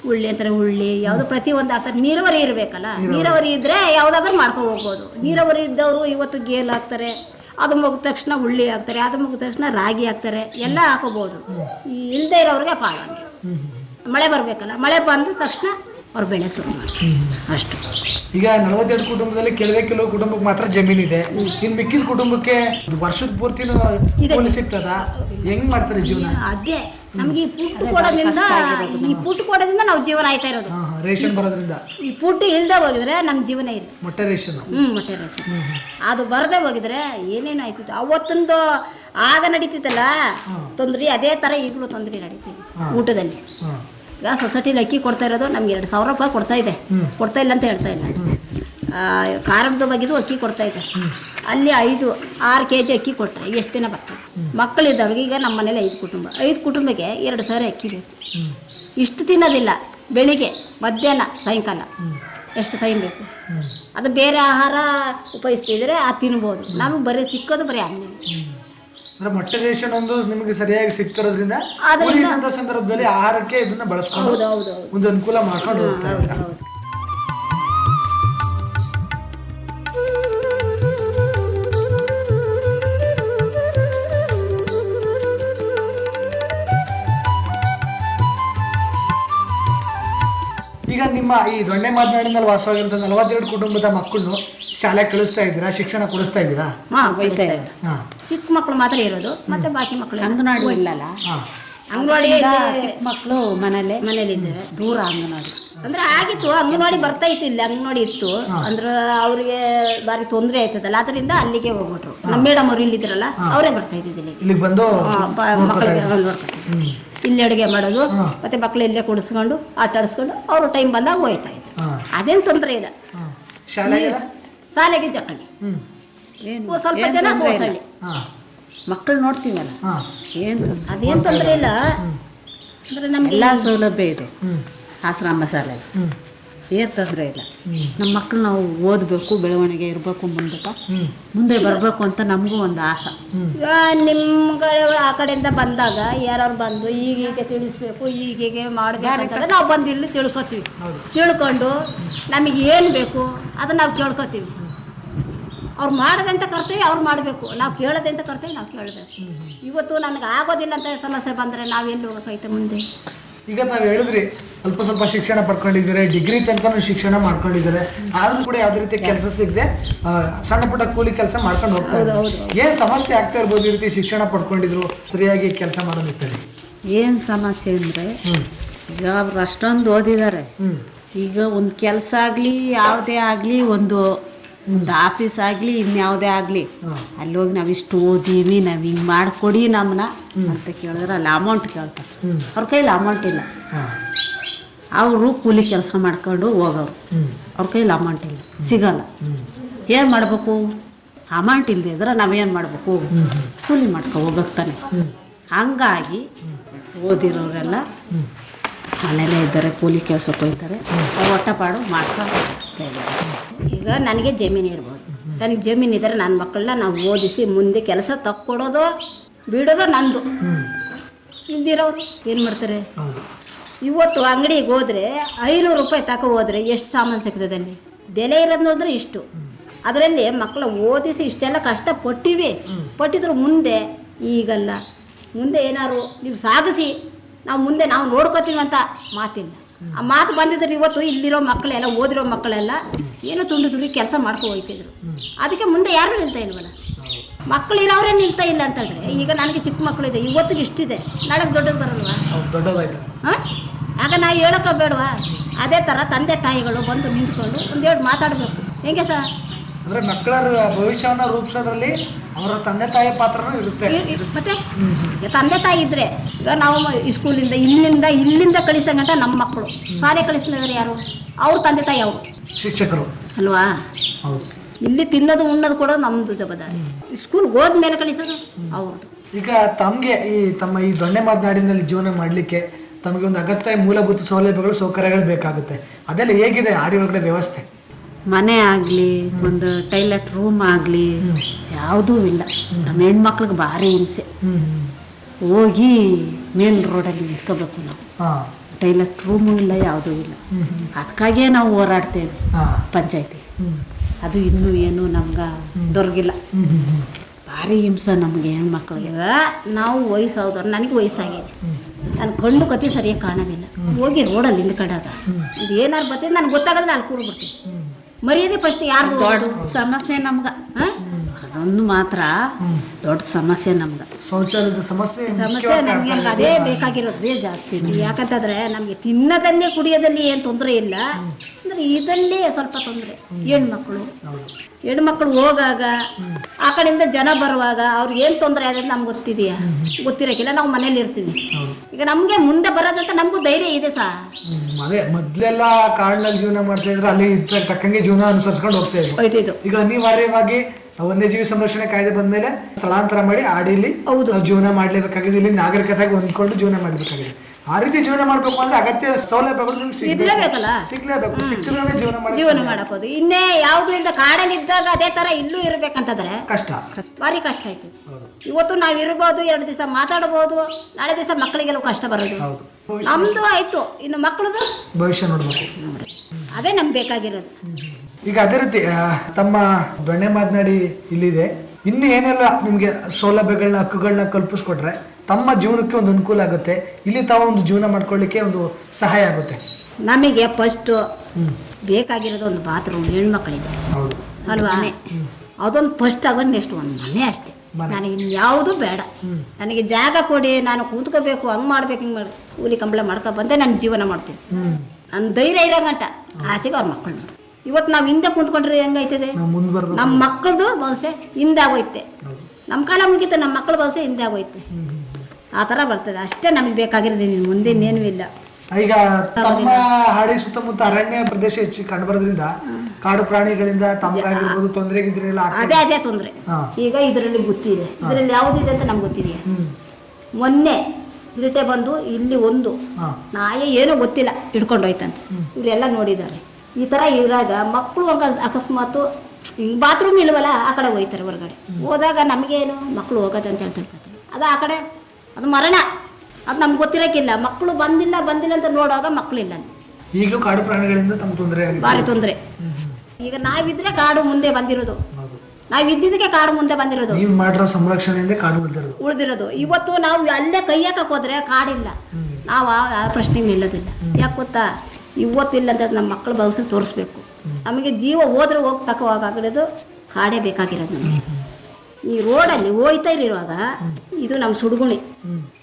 ಹುಳ್ಳಿ ಉಳ್ಳಿ ಅಂತಾರೆ ಉಳ್ಳಿ ಯಾವ್ದು ಪ್ರತಿ ಒಂದು ಹಾಕ್ತಾರೆ ನೀರಾವರಿ ಇರ್ಬೇಕಲ್ಲ? ನೀರಾವರಿ. ಇದ್ರೆ ಯಾವ್ದಾದ್ರು ಮಾಡ್ಕೊ ಹೋಗ್ಬೋದು. ನೀರಾವರಿ ಇದ್ದವರು ಇವತ್ತು ಗೇಲ್ ಹಾಕ್ತಾರೆ ಅದು ಮುಗಿದ ತಕ್ಷಣ ಉಳ್ಳಿ ಹಾಕ್ತಾರೆ ಅದು ಮುಗಿದ ತಕ್ಷಣ ರಾಗಿ ಹಾಕ್ತಾರೆ ಎಲ್ಲ ಹಾಕೋಬಹುದು ಈ ಇಲ್ದೇ ಇರೋರಿಗೆ ಪಾಲ ಹ್ಮ್ ಹ್ಮ್. ಮಳೆ ಬರ್ಬೇಕಲ್ಲ ಮಳೆ ಬಂದ ತಕ್ಷಣ ಅವ್ರು ಬೆಳೆ ಶುರು. ಅಷ್ಟು. ಈಗ ನಲವತ್ತೆರಡು ಕುಟುಂಬದಲ್ಲಿ ಕೆಲವೇ ಕೆಲವು ಕುಟುಂಬಕ್ಕೆ ಮಾತ್ರ ಜಮೀನು ಇದೆ. ಇನ್ ಮಿಕ್ಕಿದ ಕುಟುಂಬಕ್ಕೆ ವರ್ಷದ ಪೂರ್ತಿನೂ ಇದೆ. ಕೂಲಿ ಸಿಗ್ತದ? ಹೆಂಗ್ ಮಾಡ್ತಾರೆ ಜೀವನ? ಅದೇ. ನಮ್ಗೆ ಈ ಪುಟ್ಟು ಕೊಡೋದ್ರಿಂದ ಈ ಪುಟ್ಟು ಕೊಡೋದ್ರಿಂದ ನಾವು ಜೀವನ ಆಯ್ತಾ ಇರೋದು. ರೇಷನ್ ಬರೋದ್ರಿಂದ. ಈ ಫುಡ್ ಇಲ್ದೆ ಹೋಗಿದ್ರೆ ನಮ್ಮ ಜೀವನ ಇಲ್ಲ. ಮೊಟ್ಟೆ ರೇಷನ್. ಹ್ಮ್ ಮೊಟ್ಟೆ ರೇಷನ್. ಅದು ಬರದೆ ಹೋಗಿದ್ರೆ ಏನೇನು ಆಯ್ತಿತ್ತು? ಅವತ್ತೊಂದು ಆಗ ನಡೀತಿತ್ತಲ್ಲ ತೊಂದ್ರೆ ಅದೇ ತರ ಈಗಲೂ ತೊಂದರೆ ನಡೀತೀವಿ. ಊಟದಲ್ಲಿ. ಈಗ ಸೊಸೈಟಿಲಿ ಅಕ್ಕಿ ಕೊಡ್ತಾ ಇರೋದು ನಮ್ಗೆ ಎರಡು ಸಾವಿರ ರೂಪಾಯಿ ಕೊಡ್ತಾ ಇದೆ. ಕೊಡ್ತಾ ಇಲ್ಲ ಅಂತ ಹೇಳ್ತಾ ಇಲ್ಲ. ಖಾರದ ಬಗ್ಗೆದು ಅಕ್ಕಿ ಕೊಡ್ತಾ ಇದೆ. ಅಲ್ಲಿ ಐದು ಆರು ಕೆ ಜಿ ಅಕ್ಕಿ ಕೊಟ್ಟರೆ ಎಷ್ಟು ದಿನ ಬರ್ತದೆ? ಮಕ್ಕಳಿದ್ದವ್ರಿಗೆ ಈಗ ನಮ್ಮ ಮನೇಲಿ ಐದು ಕುಟುಂಬ. ಐದು ಕುಟುಂಬಕ್ಕೆ ಎರಡು ಸಾವಿರ ಅಕ್ಕಿ ಬೇಕು. ಇಷ್ಟು ತಿನ್ನೋದಿಲ್ಲ. ಬೆಳಿಗ್ಗೆ ಮಧ್ಯಾಹ್ನ ಸಾಯಂಕಾಲ ಎಷ್ಟು ಟೈಮ್ ಬೇಕು? ಅದು ಬೇರೆ ಆಹಾರ ಉಪಯೋಗಿಸ್ತಿದ್ರೆ ಅದು ತಿನ್ಬೋದು. ನಮಗೆ ಬರೀ ಸಿಕ್ಕೋದು ಬರೀ ಅನ್ನ. ಅಂದ್ರೆ ಮೊಟ್ಟೆ ರೇಷನ್ ಒಂದು ನಿಮಗೆ ಸರಿಯಾಗಿ ಸಿಗ್ತಿರೋದ್ರಿಂದ ಆದ್ರಿಂದ- ಸಂದರ್ಭದಲ್ಲಿ ಆಹಾರಕ್ಕೆ ಇದನ್ನ ಬಳಸ್ಕೊಂಡು ಒಂದು ಅನುಕೂಲ ಮಾಡ್ಕೊಂಡು ಹೋಗ್ತಾ ಇದ್ದಾರೆ? ನಿಮ್ಮ ಈ ದೊಣ್ಣೆ ಮಾತನಾಡಿನಲ್ಲಿ ವಾಸವಾಗಿರುವಂತಹ ನಲವತ್ತೆರಡು ಕುಟುಂಬದ ಮಕ್ಕಳು ಶಾಲೆ ಕಳಿಸ್ತಾ ಇದ್ದೀರಾ? ಶಿಕ್ಷಣ ಕೊಡಿಸ್ತಾ ಇದ್ದೀರಾ? ಹಾ ಚಿಕ್ಕ ಮಕ್ಕಳು ಮಾತ್ರ ಇರೋದು ಮತ್ತೆ ಬಾಕಿ ಮಕ್ಕಳು ಅಂಗನವಾಡಿ ಇಲ್ಲಲ್ಲ. ಹಾ. ಅಂಗನವಾಡಿ ಚಿಕ್ಕ ಮಕ್ಕಳು ಮನೇಲಿ ಮನೇಲಿ ದೂರ ಅಂಗನವಾಡಿ. ಅಂದ್ರೆ ಆಗಿತ್ತು ಅಂಗನವಾಡಿ ಬರ್ತಾ ಇತ್ತು ಇಲ್ಲಿ ಅಂಗನವಾಡಿ ಇತ್ತು. ಅಂದ್ರೆ ಅವ್ರಿಗೆ ಬಾರಿ ತೊಂದರೆ ಆಯ್ತದಲ್ಲ ಅದರಿಂದ ಅಲ್ಲಿಗೆ ಹೋಗ್ಬಿಟ್ರು. ನಮ್ಮ ಮೇಡಮ್ ಅವ್ರು ಇಲ್ಲಿದ್ರಲ್ಲ ಅವರೇ ಬರ್ತಾ ಇದ್ದಿದ್ದು ಇಲ್ಲಿಗೆ ಬಂದು ಮಕ್ಕಳಿಗೆ ಇಲ್ಲಿ ಅಡುಗೆ ಮಾಡೋದು ಮತ್ತೆ ಮಕ್ಕಳು ಇಲ್ಲೇ ಕುಡಿಸ್ಕೊಂಡು ಆಟ ಆಡಿಸ್ಕೊಂಡು ಅವರು ಟೈಮ್ ಬಂದಾಗ ಹೋಯ್ತಾ ಇದ್ರು. ಅದೇನು ತೊಂದರೆ ಇಲ್ಲ. ಶಾಲೆಗೆ? ಶಾಲೆಗೆ ಸ್ವಲ್ಪ ಜನ ಸೋಸಳ್ಳಿ ಮಕ್ಕಳು ನೋಡ್ತೀವಲ್ಲ ಏನು ಅದೇನು ತೊಂದರೆ ಇಲ್ಲ. ಅಂದ್ರೆ ನಮ್ಗೆ ಎಲ್ಲ ಸೌಲಭ್ಯ ಇದು. ಆಶ್ರಮ ಶಾಲೆ. ಏನು ತೊಂದರೆ ಇಲ್ಲ. ನಮ್ಮ ಮಕ್ಕಳು ನಾವು ಓದಬೇಕು ಬೆಳವಣಿಗೆ ಇರಬೇಕು ಮುಂದಕ್ಕೆ ಮುಂದೆ ಬರಬೇಕು ಅಂತ ನಮಗೂ ಒಂದು ಆಸೆ. ಈಗ ನಿಮ್ಗಳು ಆ ಕಡೆಯಿಂದ ಬಂದಾಗ ಯಾರು ಬಂದು ಈಗೀಗೆ ತಿಳಿಸ್ಬೇಕು ಈಗೀಗೆ ಮಾಡ್ಬೇಕಂತಂದ್ರೆ ನಾವು ಬಂದು ಇಲ್ಲಿ ತಿಳ್ಕೊತೀವಿ. ತಿಳ್ಕೊಂಡು ನಮಗೆ ಏನು ಬೇಕು ಅದನ್ನ ನಾವು ಕೇಳ್ಕೊತೀವಿ. ಅವ್ರು ಮಾಡದಂತ ಕರ್ತವ್ಯ ಅವ್ರು ಮಾಡಬೇಕು. ನಾವು ಕೇಳದಂತ ಕರ್ತವ್ಯ ನಾವು ಕೇಳಬೇಕು. ಇವತ್ತು ನನಗೆ ಆಗೋದಿಲ್ಲ ಅಂತ ಸಮಸ್ಯೆ ಬಂದರೆ ನಾವು ಎಲ್ಲಿ ಹೋಗೋಕೈತೆ ಮುಂದೆ. ಈಗ ನಾವು ಹೇಳಿದ್ರಿ ಸ್ವಲ್ಪ ಸ್ವಲ್ಪ ಶಿಕ್ಷಣ ಪಡ್ಕೊಂಡಿದ್ದಾರೆ ಡಿಗ್ರಿ ತನಕ ಶಿಕ್ಷಣ ಮಾಡ್ಕೊಂಡಿದ್ದಾರೆ. ಆದ್ರೂ ಕೂಡ ಯಾವ್ದೇ ರೀತಿ ಕೆಲಸ ಸಿಗದೆ ಸಣ್ಣ ಪುಟ್ಟ ಕೂಲಿ ಕೆಲಸ ಮಾಡ್ಕೊಂಡು ಹೋಗ್ತಾ ಇದ್ದಾರೆ. ಏನ್ ಸಮಸ್ಯೆ ಆಗ್ತಾ ಇರ್ಬೋದು ಈ ರೀತಿ ಶಿಕ್ಷಣ ಪಡ್ಕೊಂಡಿದ್ರು ಸರಿಯಾಗಿ ಕೆಲಸ ಮಾಡೋದಿರ್ತಾರೆ ಏನು ಸಮಸ್ಯೆ ಅಂದ್ರೆ ಈಗ ಅವ್ರು ಅಷ್ಟೊಂದು ಓದಿದ್ದಾರೆ ಈಗ ಒಂದು ಕೆಲಸ ಆಗಲಿ ಯಾವುದೇ ಆಗಲಿ ಒಂದು ಒಂದು ಆಫೀಸ್ ಆಗಲಿ ಇನ್ಯಾವುದೇ ಆಗಲಿ. ಅಲ್ಲಿ ಹೋಗಿ ನಾವು ಇಷ್ಟು ಓದೀವಿ ನಾವು ಹಿಂಗೆ ಮಾಡಿಕೊಡಿ ನಮ್ಮನ್ನ. ಅಂತ ಕೇಳಿದ್ರೆ ಅಲ್ಲಿ ಅಮೌಂಟ್ ಕೇಳ್ತಾರೆ. ಅವ್ರ ಕೈಲಿ ಅಮೌಂಟ್ ಇಲ್ಲ. ಅವರು ಕೂಲಿ ಕೆಲಸ ಮಾಡ್ಕೊಂಡು ಹೋಗೋರು ಅವ್ರ ಕೈಲಿ ಅಮೌಂಟ್ ಇಲ್ಲ. ಸಿಗಲ್ಲ. ಏನು ಮಾಡಬೇಕು? ಅಮೌಂಟ್ ಇಲ್ಲದೆ ಇದ್ರೆ ನಾವೇನು ಮಾಡಬೇಕು? ಕೂಲಿ ಮಾಡ್ಕೊ ತಾನೆ. ಹಂಗಾಗಿ ಓದಿರೋರೆಲ್ಲ ಮನೇಲೇ ಇದ್ದಾರೆ ಕೂಲಿ ಕೆಲಸಕ್ಕೆ ಹೋಗ್ತಾರೆ. ಅವ್ರು ಹೊಟ್ಟೆಪಾಡು ಮಾಡ್ಕೊಂಡು ಈಗ ನನಗೆ ಜಮೀನು ಇರ್ಬೋದು. ನನಗೆ ಜಮೀನು ಇದ್ದರೆ ನನ್ನ ಮಕ್ಕಳನ್ನ ನಾವು ಓದಿಸಿ ಮುಂದೆ ಕೆಲಸ ತಕ್ಕೊಡೋದು ಬಿಡೋದು ನಂದು. ಇಲ್ದಿರೋರು ಏನು ಮಾಡ್ತಾರೆ? ಇವತ್ತು ಅಂಗಡಿಗೆ ಹೋದರೆ ಐನೂರು ರೂಪಾಯಿ ತಗೋ ಹೋದರೆ ಎಷ್ಟು ಸಾಮಾನು ಸಿಗ್ತದೆ ಅಲ್ಲಿ? ಬೆಲೆ ಇರೋದು ನೋಡಿದ್ರೆ ಇಷ್ಟು. ಅದರಲ್ಲಿ ಮಕ್ಕಳ ಓದಿಸಿ ಇಷ್ಟೆಲ್ಲ ಕಷ್ಟ ಪಟ್ಟಿವಿ ಪಟ್ಟಿದ್ರು ಮುಂದೆ ಈಗಲ್ಲ. ಮುಂದೆ ಏನಾದ್ರು ನೀವು ಸಾಗಿಸಿ ನಾವು ಮುಂದೆ ನಾವು ನೋಡ್ಕೋತೀವಿ ಅಂತ ಮಾತಿಲ್ಲ ಆ ಮಾತು ಬಂದಿದ್ರೆ ಇವತ್ತು ಇಲ್ಲಿರೋ ಮಕ್ಕಳೆಲ್ಲ ಓದಿರೋ ಮಕ್ಕಳೆಲ್ಲ ಏನೋ ತುಂಡು ತುಂಡಿ ಕೆಲಸ ಮಾಡ್ಕೊ ಹೋಯ್ತಿದ್ರು. ಅದಕ್ಕೆ ಮುಂದೆ ಯಾರು ನಿಲ್ತಾ ಇಲ್ವಲ್ಲ? ಮಕ್ಕಳು ಇರೋರೇ ನಿಲ್ತಾ ಇಲ್ಲ ಅಂತಂದ್ರೆ ಈಗ ನನಗೆ ಚಿಕ್ಕ ಮಕ್ಕಳಿದೆ ಇವತ್ತಿಗೆ ಇಷ್ಟಿದೆ. ನಾಳೆ ದೊಡ್ಡದು ಬರಲ್ವಾ? ಹಾಂ? ಆಗ ನಾ ಹೇಳೋಕೆ ಬೇಡವಾ ಅದೇ ಥರ ತಂದೆ ತಾಯಿಗಳು ಬಂದು ನಿಂತ್ಕೊಂಡು ಒಂದೆರಡು ಮಾತಾಡಬೇಕು. ಹೆಂಗೆ ಸರ್? ಅಂದ್ರೆ ಮಕ್ಕಳ ಭವಿಷ್ಯವನ್ನ ರೂಪಿಸೋದ್ರಲ್ಲಿ ಅವರ ತಂದೆ ತಾಯಿ ಪಾತ್ರನೂ ಇರುತ್ತೆ. ಮತ್ತೆ ತಂದೆ ತಾಯಿ ಇದ್ರೆ ಈಗ ನಾವು ಸ್ಕೂಲಿಂದ ಇಲ್ಲಿಂದ ಇಲ್ಲಿಂದ ಕಳಿಸಂಗಂಟ ನಮ್ಮ ಮಕ್ಕಳು. ಶಾಲೆ ಕಳಿಸಿದ್ರೆ ಯಾರು? ಅವ್ರ ತಂದೆ ತಾಯಿ ಅವರು. ಶಿಕ್ಷಕರು. ಅಲ್ವಾ? ಹೌದು. ಇಲ್ಲಿ ತಿನ್ನೋದು ಉಣ್ಣೋದು ಕೊಡೋದು ನಮ್ದು ಜವಾಬ್ದಾರಿ. ಸ್ಕೂಲ್ಗೆ ಹೋದ್ಮೇಲೆ ಕಳಿಸೋದು ಅವ್ರದ್ದು ಈಗ ತಮಗೆ ಈ ತಮ್ಮ ಈ ದೊಣ್ಣೆ ಮಾತನಾಡಿನಲ್ಲಿ ಜೀವನ ಮಾಡಲಿಕ್ಕೆ ತಮಗೆ ಒಂದು ಅಗತ್ಯ ಮೂಲಭೂತ ಸೌಲಭ್ಯಗಳು ಸೌಕರ್ಯಗಳು ಬೇಕಾಗುತ್ತೆ. ಅದೆಲ್ಲ ಹೇಗಿದೆ ಆಡಿ ಒಳಗಡೆ ವ್ಯವಸ್ಥೆ? ಮನೆ ಆಗಲಿ ಒಂದು ಟೈಲೆಟ್ ರೂಮ್ ಆಗಲಿ ಯಾವುದೂ ಇಲ್ಲ. ನಮ್ಮ ಹೆಣ್ಮಕ್ಳಿಗೆ ಭಾರಿ ಹಿಂಸೆ. ಹೋಗಿ ಮೇನ್ ರೋಡಲ್ಲಿ ನಿಂತ್ಕೋಬೇಕು ನಾವು. ಟೈಲೆಟ್ ರೂಮು ಇಲ್ಲ ಯಾವುದೂ ಇಲ್ಲ. ಹ್ಮ್ ನಾವು ಹೋರಾಡ್ತೇವೆ ಪಂಚಾಯತಿ. ಅದು ಇನ್ನೂ ಏನು ನಮ್ಗೆ ದೊರಗಿಲ್ಲ ಭಾರಿ ಹಿಂಸೆ ನಮಗೆ ಹೆಣ್ಮಕ್ಳಿಗೆ. ನಾವು ವಯಸ್ಸಾದವ್ರು ನನಗೆ ವಯಸ್ಸಾಗಿದೆ. ನನ್ನ ನಾನು ಕಣ್ಣು ಕತೆ ಸರಿಯಾಗಿ ಕಾಣೋದಿಲ್ಲ. ಹೋಗಿ ರೋಡಲ್ಲಿ ನಿಂತ್ಕೊಂಡಾಗ. ಇದು ಏನಾರು ಬರ್ತದೆ ನನಗೆ ಗೊತ್ತಾಗಲ್ಲ ನಾನು ಕೂರು ಬಿಡ್ತೀನಿ ಹ್ಮ್. ಮರ್ಯಾದೆ ಫಸ್ಟ್ ಯಾರು ದೊಡ್ಡ ಸಮಸ್ಯೆ ನಮ್ಗೆ ಅದೊಂದು ಮಾತ್ರ ದೊಡ್ಡ ಸಮಸ್ಯೆ ನಮ್ಗೆ. ಶೌಚಾಲಯದ ಸಮಸ್ಯೆ ಸಮಸ್ಯೆ ನಮ್ಗೆ ಅದೇ. ಬೇಕಾಗಿರೋದೇ ಜಾಸ್ತಿ ಯಾಕಂತಂದ್ರೆ ನಮ್ಗೆ ತಿನ್ನೋದನ್ನೇ ಕುಡಿಯೋದಲ್ಲಿ ಏನು ತೊಂದರೆ ಇಲ್ಲ. ಅಂದ್ರೆ ಇದಲ್ಲೇ ಸ್ವಲ್ಪ ತೊಂದರೆ. ಹೆಣ್ಮಕ್ಳು. ಹೆಣ್ಮಕ್ಳು ಹೋಗಾಗ ಆ ಕಡೆಯಿಂದ ಜನ ಬರುವಾಗ ಅವ್ರಿಗೆ ಏನು ತೊಂದರೆ ಆದ್ರೆ ನಮ್ಗೆ ಗೊತ್ತಿದೆಯಾ? ಗೊತ್ತಿರೋಕ್ಕಿಲ್ಲ ನಾವು ಮನೇಲಿ ಇರ್ತೀವಿ. ಈಗ ನಮಗೆ ಮುಂದೆ ಬರೋದಂತ ನಮಗೂ ಧೈರ್ಯ ಇದೆ ಸಾ. ಅದೇ ಮೊದ್ಲೆಲ್ಲ ಕಾಡಿನಲ್ಲಿ ಜೀವನ ಮಾಡ್ತಾ ಇದ್ರೆ ಅಲ್ಲಿ ತಕ್ಕಂಗೆ ಜೀವನ ಅನುಸರಿಸ್ಕೊಂಡು ಹೋಗ್ತಾ ಇದ್ರು ಈಗ ಅನಿವಾರ್ಯವಾಗಿ ವನ್ಯಜೀವಿ ಸಂರಕ್ಷಣೆ ಕಾಯ್ದೆ ಬಂದ ಮೇಲೆ ಸ್ಥಳಾಂತರ ಮಾಡಿ ಆಡಿಲಿ ಜೀವನ ಮಾಡ್ಲೇಬೇಕಾಗಿದೆ. ಇಲ್ಲಿ ನಾಗರಿಕತೆಗೆ ಹೊಂದ್ಕೊಂಡು ಜೀವನ ಮಾಡ್ಬೇಕಾಗಿದೆ. ಆ ರೀತಿ ಜೀವನ ಮಾಡ್ಬೇಕು ಅಂದ್ರೆ ಅಗತ್ಯ ಸೌಲಭ್ಯಗಳು ನಿಮ್ಗೆ ಸಿಗ್ಬೇಕು. ಇರ್ಲೇಬೇಕಲ್ಲ? ಸಿಗ್ಲೇಬೇಕು. ಸಿಕ್ಕಿದ್ರೆ ಜೀವನ ಮಾಡಿ ಜೀವನ ಮಾಡಕೋದು ಇನ್ನೇ ಯಾವ್ದು ಇಲ್ಲದ ಕಾಡಲ್ಲಿ ಇದ್ದಾಗ ಅದೇ ತರ ಇಲ್ಲೂ ಇರ್ಬೇಕಂತಂದ್ರೆ ಕಷ್ಟ. ಭಾರಿ ಕಷ್ಟ ಆಯ್ತು. ಹೌದು. ಇವತ್ತು ನಾವ್ ಇರ್ಬೋದು ಎರಡು ದಿವಸ ಮಾತಾಡಬಹುದು ನಾಳೆ ದಿವಸ ಮಕ್ಕಳಿಗೆಲ್ಲ ಕಷ್ಟ ಬರೋದು. ಹೌದು. ನಮ್ದು ಆಯ್ತು. ಇನ್ನು ಮಕ್ಕಳದು? ಭವಿಷ್ಯ ನೋಡ್ಬೇಕು. ಅದೇ ನಮ್ಗೆ ಬೇಕಾಗಿರೋದು. ಈಗ ಅದೇ ರೀತಿ ಆ, ತಮ್ಮ ದೊಣ್ಣೆ ಮಾತನಾಡಿ ಇಲ್ಲಿದೆ. ಇನ್ನು ಏನೆಲ್ಲ ನಿಮಗೆ ಸೌಲಭ್ಯಗಳನ್ನ ಹಕ್ಕುಗಳನ್ನ ಕಲ್ಪಿಸ್ಕೊಟ್ರೆ ತಮ್ಮ ಜೀವನಕ್ಕೆ ಒಂದು ಅನುಕೂಲ ಆಗುತ್ತೆ. ಇಲ್ಲಿ ತಾವು ಒಂದು ಜೀವನ ಮಾಡ್ಕೊಳ್ಳಿಕ್ಕೆ ಒಂದು ಸಹಾಯ ಆಗುತ್ತೆ. ನಮಗೆ ಫಸ್ಟ್ ಹ್ಮ್. ಬೇಕಾಗಿರೋದು ಒಂದು ಬಾತ್ರೂಮ್ ಹೆಣ್ಮಕ್ಳಿಗೆ. ಹೌದು. ಅಲ್ವಾ? ಅದೊಂದು ಫಸ್ಟ್ ಆಗೋದು ನೆಕ್ಸ್ಟ್ ಒಂದು ಮನೆ ಅಷ್ಟೇ. ಮನೆ. ನನಗೆ ಇನ್ಯಾವುದೂ ಬೇಡ. ಹ್ಮ್. ನನಗೆ ಜಾಗ ಕೊಡಿ ನಾನು ಕೂತ್ಕೋಬೇಕು ಹಂಗೆ ಮಾಡ್ಬೇಕು ಹಿಂಗೆ ಮಾಡಿ ಕೂಲಿ ಕಂಬಳ ಮಾಡ್ಕೊ ಬಂದೆ ನಾನು ಜೀವನ ಮಾಡ್ತೀನಿ. ಹ್ಮ್. ನನ್ನ ಧೈರ್ಯ ಇರೋ ಗಂಟ. ಆಸೆಗೆ ಅವ್ರ ಮಕ್ಕಳು ಇವತ್ತು ನಾವು ಹಿಂದೆ ಕುಂತ್ಕೊಂಡ್ರೆ ಹೆಂಗೈತದೆ? ನಮ್ಮ ಮಕ್ಕಳದು ಭವಿಷ್ಯ ಹಿಂದೆ ಆಗೋಯ್ತೆ. ನಮ್ಮ ಕಾಲ ಮುಗೀತು ನಮ್ಮ ಮಕ್ಕಳ ಭವಿಷ್ಯ ಹಿಂದೆ ಆಗೋಯ್ತೆ. ಆ ಥರ ಬರ್ತದೆ. ಅಷ್ಟೇ ನಮಗೆ ಬೇಕಾಗಿರೋದು ಇನ್ನು ಮುಂದೆ ಇನ್ನೇನೂ ಇಲ್ಲ. ಈಗ ತಮ್ಮ ಹಾಡಿ ಸುತ್ತಮುತ್ತ ಅರಣ್ಯ ಪ್ರದೇಶ ಹೆಚ್ಚು ಕಂಡುಬರೋದ್ರಿಂದ ಕಾಡು ಪ್ರಾಣಿಗಳಿಂದ ತಮಗಾಗಿರ್ಬೋದು ತೊಂದರೆ ಅದೇ ಅದೇ ತೊಂದರೆ. ಈಗ ಇದರಲ್ಲಿ ಗೊತ್ತಿದೆ. ಇದರಲ್ಲಿ ಯಾವುದಿದೆ ಅಂತ ನಮ್ಗೆ ಗೊತ್ತಿದೆಯಾ ಮೊನ್ನೆ ಇರಿಟೆ ಬಂದು ಇಲ್ಲಿ ಒಂದು ನಾಯಿ ಏನೋ ಗೊತ್ತಿಲ್ಲ. ಹಿಡ್ಕೊಂಡು ಹೋಯ್ತಂತೆ. ಹ್ಮ್. ಇವರೆಲ್ಲ ನೋಡಿದ್ದಾರೆ. ಈ ಥರ ಇದ್ರಾಗ ಮಕ್ಕಳು ಅಕಸ್ಮಾತು ಹಿಂಗೆ ಬಾತ್ರೂಮ್ ಇಲ್ವಲ್ಲ ಆ ಕಡೆ ಹೋಯ್ತಾರೆ ಹೊರಗಡೆ. ಹೋದಾಗ ನಮಗೇನು ಮಕ್ಕಳು ಹೋಗೋದಂತ ಹೇಳ್ತಿರ್ತಾರೆ ಅದು ಆ ಕಡೆ ಅದು ಮರಣ. ಅದು ನಮ್ಗೆ ಗೊತ್ತಿರೋಕ್ಕಿಲ್ಲ ಮಕ್ಕಳು ಬಂದಿಲ್ಲ ಬಂದಿಲ್ಲ ಅಂತ ನೋಡುವಾಗ ಮಕ್ಕಳಿಲ್ಲ ಈಗಲೂ ಕಾಡು ಪ್ರಾಣಿಗಳಿಂದ ತಮ್ಮ ತೊಂದರೆ ಭಾರಿ ತೊಂದರೆ. ಈಗ ನಾವಿದ್ರೆ ಕಾಡು ಮುಂದೆ ಬಂದಿರೋದು. ನಾವು ಇದ್ದಿದ್ದಕ್ಕೆ ಕಾಡು ಮುಂದೆ ಬಂದಿರೋದು. ನೀವು ಮಾಡಿರೋ ಸಂರಕ್ಷಣೆಯಿಂದ ಕಾಡು ಉಳಿದಿರೋದು. ಇವತ್ತು ನಾವು ಅಲ್ಲೇ ಕೈ ಹಾಕಕ್ ಹೋದ್ರೆ ಕಾಡಿಲ್ಲ. ನಾವು ಆ ಪ್ರಶ್ನೆ ನಿಲ್ಲೋದಿಲ್ಲ. ಯಾಕೆ ಗೊತ್ತಾ? ಇವತ್ತಿಲ್ಲ ಅಂತ ನಮ್ಮ ಮಕ್ಕಳ ಭವಿಷ್ಯ ತೋರಿಸ್ಬೇಕು. ನಮಗೆ ಜೀವ ಹೋದ್ರೆ ಹೋಗಿ ತಕ್ಕವಾಗದು ಹಾಡೇ ಬೇಕಾಗಿರೋದು ನಮಗೆ. ಈ ರೋಡಲ್ಲಿ ಹೋಯ್ತಾ ಇರುವಾಗ ಇದು ನಮ್ಮ ಸುಡುಗುಣಿ.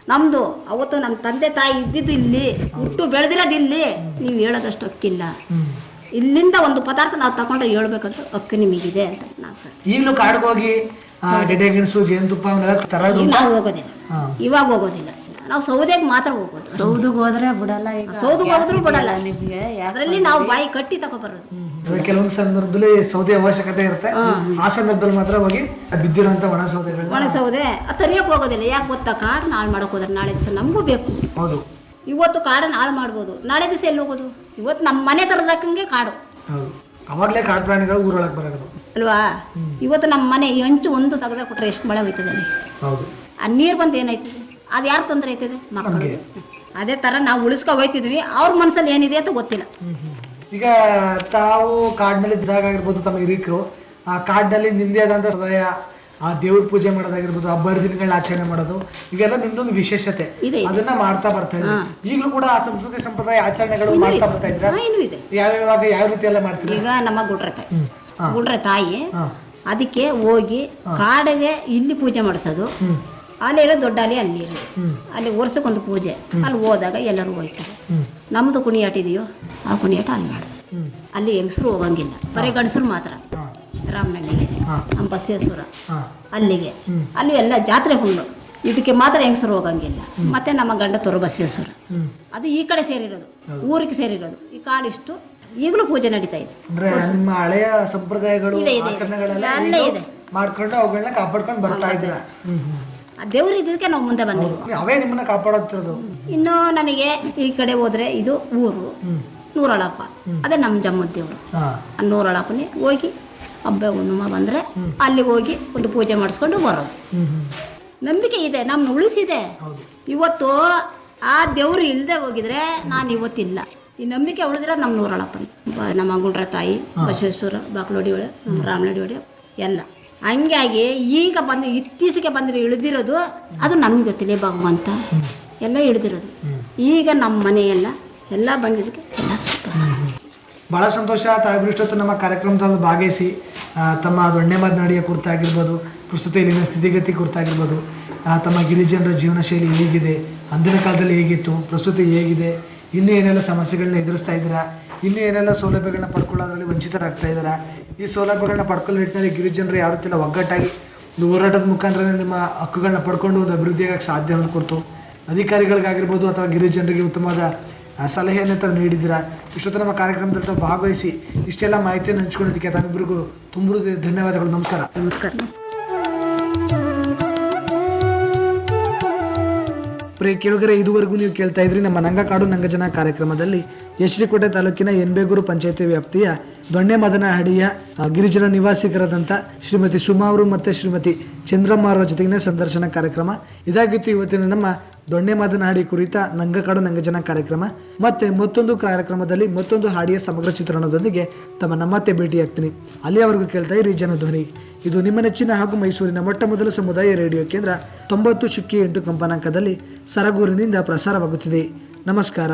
ನಮ್ಮದು ಅವತ್ತು ನಮ್ಮ ತಂದೆ ತಾಯಿ ಇದ್ದಿದ್ದು ಇಲ್ಲಿ ಹುಟ್ಟು ಬೆಳೆದಿರೋದು ಇಲ್ಲಿ ನೀವು ಹೇಳೋದಷ್ಟು ಹಕ್ಕಿಲ್ಲ ಇಲ್ಲಿಂದ ಒಂದು ಪದಾರ್ಥ ನಾವು ತಗೊಂಡ್ರೆ ಹೇಳ್ಬೇಕಂತ ಹಕ್ಕು ನಿಮಗಿದೆ ಅಂತ ನಾನು ಹೇಳ್ತೀನಿ. ಈಗಲೂ ಕಾಡ್ಗೆ ಹೋಗಿ ಆ, ಗೆಡ್ಡೆ ಗೆಣಸು ಜೇನುತುಪ್ಪ ನಾವು ಹೋಗೋದಿಲ್ಲ. ಇವಾಗ ಹೋಗೋದಿಲ್ಲ. ನಾವು ಸೌದೆಗೆ ಮಾತ್ರ ಹೋಗ್ಬೋದು ಸೌದಿಗೆ ಹೋದ್ರೆ ಬಿಡಲ್ಲ ಈಗ. ಸೌದಿಗೆ ಹೋದ್ರು ಬಿಡಲ್ಲ. ನಿಮ್ಗೆ? ಅದರಲ್ಲಿ ನಾವು ಬಾಯಿ ಕಟ್ಟಿ ತಗೊಬರೋದು. ಕೆಲವೊಂದು ಸಂದರ್ಭದಲ್ಲಿ ಸೌದೆ ಅವಶ್ಯಕತೆ ಇರುತ್ತೆ. ಆ ಸಂದರ್ಭದಲ್ಲಿ ಮಾತ್ರ ಹೋಗಿ ಬಿದ್ದಿರುವಂತ ಒಣ ಸೌದೆ ಒಣ ಸೌದೆ? ಅದು ತರಿಯಕ್ಕೆ ಹೋಗೋದಿಲ್ಲ. ಯಾಕೆ ಗೊತ್ತಾ? ಕಾಡು ನಾಳೆ ಮಾಡಕ್ ಹೋದ್ರೆ ನಾಳೆ ದಿವಸ ನಮಗೂ ಬೇಕು. ಹೌದು. ಇವತ್ತು ಕಾಡನ್ನ ನಾಳೆ ಮಾಡ್ಬೋದು. ನಾಳೆ ದಿವಸ ಎಲ್ಲಿ ಹೋಗೋದು? ಇವತ್ತು ನಮ್ಮ ಮನೆ ತರದಕ್ಕಂಗೆ ಕಾಡು. ಅವಾಗಲೇ ಅವಾಗ್ಲೇ ಕಾಡು ಪ್ರಾಣಿಗಳು ಊರೊಳಗೆ ಬರೋದು. ಅಲ್ವಾ? ಇವತ್ತು ನಮ್ಮ ಮನೆ ಈ ಹಂಚು ಒಂದು ತೆಗೆದ ಕೊಟ್ರೆ ಎಷ್ಟು ಮಳೆ ಹೋಯ್ತದೆ ಹೌದು. ಆ ನೀರು ಬಂದು ಏನಾಯ್ತದೆ ಅದು ಯಾರು ತೊಂದರೆ ಐತಿದೆ? ಮಕ್ಕಳು ಅದೇ ತರ ನಾವು ಉಳಿಸ್ಕೊ ಹೋಯ್ತಿದ್ವಿ. ಅವ್ರ ಮನಸ್ಸಲ್ಲಿ ಏನಿದೆ ಅಂತ ಗೊತ್ತಿಲ್ಲ. ಈಗ ತಾವು ಕಾಡಿನಲ್ಲಿ ಇದ್ದಾಗ ಆಗಿರ್ಬೋದು ತಮ್ಮ ಹಿರಿಕರು ಆ ಕಾಡಿನಲ್ಲಿ ನಿಮ್ಮದೇ ಆದಂಥ ಸದಾಯ ಆ ದೇವ್ರ ಪೂಜೆ ಮಾಡೋದಾಗಿರ್ಬೋದು ಹಬ್ಬ ದಿನಗಳನ್ನ ಆಚರಣೆ ಮಾಡೋದು ಇವೆಲ್ಲ ನಿಮ್ದೊಂದು ವಿಶೇಷತೆ. ಅದನ್ನ ಮಾಡ್ತಾ ಬರ್ತಾ ಇದ್ದೀವಿ ಈಗಲೂ ಕೂಡ ಆ ಸಂಸ್ಕೃತಿ ಸಂಪ್ರದಾಯ ಆಚರಣೆಗಳು ಮಾಡ್ತಾ ಬರ್ತಾ ಇದ್ರೆ ಯಾವ ಯಾವ್ಯಾವಾಗ ಯಾವ ರೀತಿ ಎಲ್ಲ ಮಾಡ್ತೀವಿ ಈಗ ನಮ್ಮ ಗುಡ್ರೆ ತಾಯಿ. ಗುಡ್ರೆ ತಾಯಿ ಅದಕ್ಕೆ ಹೋಗಿ ಕಾಡಿಗೆ ಇಲ್ಲಿ ಪೂಜೆ ಮಾಡಿಸೋದು. ಹ್ಮ್ ಅಲ್ಲಿ ಇರೋ ದೊಡ್ಡ ಅಲಿ ಅಲ್ಲಿ. ಇರೋದು ಅಲ್ಲಿ ವರ್ಷಕ್ಕೊಂದು ಪೂಜೆ. ಅಲ್ಲಿ ಹೋದಾಗ ಎಲ್ಲರೂ ಹೋಯ್ತಾರೆ ನಮ್ಮದು ಕುಣಿಯಾಟ ಇದೆಯೋ ಆ ಕುಣಿಯಾಟ ಅಲ್ಲಿ ಮಾಡ. ಅಲ್ಲಿ ಹೆಂಗಸರು ಹೋಗಂಗಿಲ್ಲ. ಬರೀ ಗಂಡಸರು ಮಾತ್ರ. ರಾಮನಹಳ್ಳಿಗೆ. ಬಸವೇಶ್ವರ ಅಲ್ಲಿಗೆ. ಅಲ್ಲಿ ಎಲ್ಲ ಜಾತ್ರೆ ಹುಲ್ಲು ಇದಕ್ಕೆ ಮಾತ್ರ ಹೆಂಗಸರು ಹೋಗಂಗಿಲ್ಲ. ಮತ್ತೆ ನಮ್ಮ ಗಂಡ ತೋರು ಬಸವೇಶ್ವರ. ಅದು ಈ ಕಡೆ ಸೇರಿರೋದು. ಊರಿಗೆ ಸೇರಿರೋದು. ಈ ಕಾಡಿಷ್ಟು ಈಗಲೂ ಪೂಜೆ ನಡೀತಾ ಇದೆ. ನಿಮ್ಮ ಹಳೆಯ ಸಂಪ್ರದಾಯಗಳು ಇದೆ. ಅಲ್ಲೇ. ಮಾಡ್ಕೊಂಡು ಅವುಗಳನ್ನ ಕಾಪಾಡ್ಕೊಂಡು ಬರ್ತಾ ಇದ್ದೀರಾ? ಆ ದೇವ್ರ ಇದಕ್ಕೆ ನಾವು ಮುಂದೆ ಬಂದಿವಿ. ಅವೇ ನಿಮ್ಮನ್ನ ಕಾಪಾಡುತ್ತಿರೋದು ಇನ್ನು ನಮಗೆ ಈ ಕಡೆ ಹೋದ್ರೆ ಇದು ಊರು. ನೂರಳಪ್ಪ. ಅದೇ ನಮ್ಮ ಜಮ್ಮದ ದೇವರು. ಆ ನೂರಳಪ್ಪನೇ ಹೋಗಿ ಹಬ್ಬ ಹುಣ್ಣುಮ ಬಂದ್ರೆ ಅಲ್ಲಿ ಹೋಗಿ ಒಂದು ಪೂಜೆ ಮಾಡಿಸ್ಕೊಂಡು ಬರೋದು. ನಂಬಿಕೆ ಇದೆ ನಮ್ಮನ್ನ ಉಳಿಸಿದೆ. ಇವತ್ತು ಆ ದೇವರು ಇಲ್ಲದೆ ಹೋಗಿದ್ರೆ ನಾನು ಇವತ್ತಿಲ್ಲ. ಈ ನಂಬಿಕೆ ಉಳಿದ್ರೆ ನಮ್ಮ ನೂರಳಪ್ಪನ. ನಮ್ಮ ಅಂಗುಳ್ರ ತಾಯಿ ಬಸವೇಶ್ವರ ಬಾಕ್ಲೋಡಿ ಒಳ ನಮ್ಮ ರಾಮನಡಿ ಒಡೆ ಎಲ್ಲ. ಹಂಗಾಗಿ ಈಗ ಬಂದು ಇತ್ತೀಚೆಗೆ ಬಂದ್ರೆ ಇಳಿದಿರೋದು ಅದು ನಮ್ಗೆ ಗೊತ್ತಿಲ್ಲ ಭಗವಂತ ಎಲ್ಲ ಇಳಿದಿರೋದು. ಈಗ ನಮ್ಮ ಮನೆಯೆಲ್ಲ ಎಲ್ಲ ಬಂದಿದ್ದಕ್ಕೆ ಎಲ್ಲ ಸಂತೋಷ. ಬಹಳ ಸಂತೋಷ ನಮ್ಮ ಕಾರ್ಯಕ್ರಮದಲ್ಲಿ ಭಾಗವಹಿಸಿ ತಮ್ಮ ದೊಣ್ಣೆ ಮಾತನಾಡಿಯ ಕುರಿತಾಗಿರ್ಬೋದು ಪ್ರಸ್ತುತ ಇಲ್ಲಿನ ಸ್ಥಿತಿಗತಿ ಕುರಿತಾಗಿರ್ಬೋದು ತಮ್ಮ ಗಿರಿಜನರ ಜೀವನ ಶೈಲಿ ಹೇಗಿದೆ, ಅಂದಿನ ಕಾಲದಲ್ಲಿ ಹೇಗಿತ್ತು, ಪ್ರಸ್ತುತ ಹೇಗಿದೆ ಇನ್ನೂ ಏನೆಲ್ಲ ಸಮಸ್ಯೆಗಳನ್ನ ಎದುರಿಸ್ತಾ ಇದ್ದೀರಾ ಇನ್ನೂ ಏನೆಲ್ಲ ಸೌಲಭ್ಯಗಳನ್ನ ಪಡ್ಕೊಳ್ಳೋದ್ರಲ್ಲಿ ವಂಚಿತರಾಗ್ತಾ ಇದ್ದಾರೆ ಈ ಸೌಲಭ್ಯಗಳನ್ನ ಪಡ್ಕೊಳ್ಳೋ ನಿಟ್ಟಿನಲ್ಲಿ ಗಿರಿಜನರು ಯಾರು ಕೆಲ ಒಗ್ಗಟ್ಟಾಗಿ ಒಂದು ಹೋರಾಟದ ಮುಖಾಂತರ ನಿಮ್ಮ ಹಕ್ಕುಗಳನ್ನ ಪಡ್ಕೊಂಡು ಒಂದು ಅಭಿವೃದ್ಧಿಯಾಗಕ್ಕೆ ಸಾಧ್ಯ ಕುರಿತು ಅಧಿಕಾರಿಗಳಿಗಾಗಿರ್ಬೋದು ಅಥವಾ ಗಿರಿಜನರಿಗೆ ಉತ್ತಮವಾದ ಸಲಹೆಯನ್ನು ತಾವು ನೀಡಿದ್ದೀರಾ? ಇಷ್ಟೊತ್ತು ನಮ್ಮ ಕಾರ್ಯಕ್ರಮದಲ್ಲಿ ತಾವು ಭಾಗವಹಿಸಿ ಇಷ್ಟೆಲ್ಲ ಮಾಹಿತಿಯನ್ನು ಹಂಚ್ಕೊಳ್ಳೋದಕ್ಕೆ ತಮ್ಮಿಬ್ಬರಿಗೂ ತುಂಬ ಧನ್ಯವಾದಗಳು. ನಮಸ್ಕಾರ. ನಮಸ್ಕಾರ. ಪ್ರಿಯ ಕೇಳುಗರೆ, ಇದುವರೆಗೂ ನೀವು ಕೇಳ್ತಾ ಇದ್ರಿ ನಮ್ಮ ನಂಗಕಾಡು ನಂಗಜನ ಕಾರ್ಯಕ್ರಮದಲ್ಲಿ ಯಶ್ರಿಕೋಟೆ ತಾಲೂಕಿನ ಎನ್ಬೇಗೂರು ಪಂಚಾಯತಿ ವ್ಯಾಪ್ತಿಯ ದೊಣ್ಣೆ ಮದನ ಹಡಿಯ ಗಿರಿಜನ ನಿವಾಸಿಗರಾದಂಥ ಶ್ರೀಮತಿ ಸುಮಾ ಅವರು ಮತ್ತು ಶ್ರೀಮತಿ ಚಂದ್ರಮ್ಮ ಅವರ ಜೊತೆಗಿನ ಸಂದರ್ಶನ ಕಾರ್ಯಕ್ರಮ. ಇದಾಗಿತ್ತು ಇವತ್ತಿನ ನಮ್ಮ ದೊಣ್ಣೆ ಮದನಹಳ್ಳಿ ಕುರಿತ ನಂಗಕಾಡು ನಂಗಜನ ಕಾರ್ಯಕ್ರಮ. ಮತ್ತೆ ಮತ್ತೊಂದು ಕಾರ್ಯಕ್ರಮದಲ್ಲಿ ಮತ್ತೊಂದು ಹಾಡಿಯ ಸಮಗ್ರ ಚಿತ್ರಣದೊಂದಿಗೆ ತಮ್ಮ ಮತ್ತೆ ಭೇಟಿಯಾಗ್ತೀನಿ. ಅಲ್ಲಿಯವರೆಗೂ ಕೇಳ್ತಾ ಇರಿ ಜನಧ್ವನಿ. ಇದು ನಿಮ್ಮ ನೆಚ್ಚಿನ ಹಾಗೂ ಮೈಸೂರಿನ ಮೊಟ್ಟ ಮೊದಲ ಸಮುದಾಯ ರೇಡಿಯೋ ಕೇಂದ್ರ ತೊಂಬತ್ತು ಚುಕ್ಕಿ ಎಂಟು ಕಂಪನಾಂಕದಲ್ಲಿ ಸರಗೂರಿನಿಂದ ಪ್ರಸಾರವಾಗುತ್ತಿದೆ. ನಮಸ್ಕಾರ.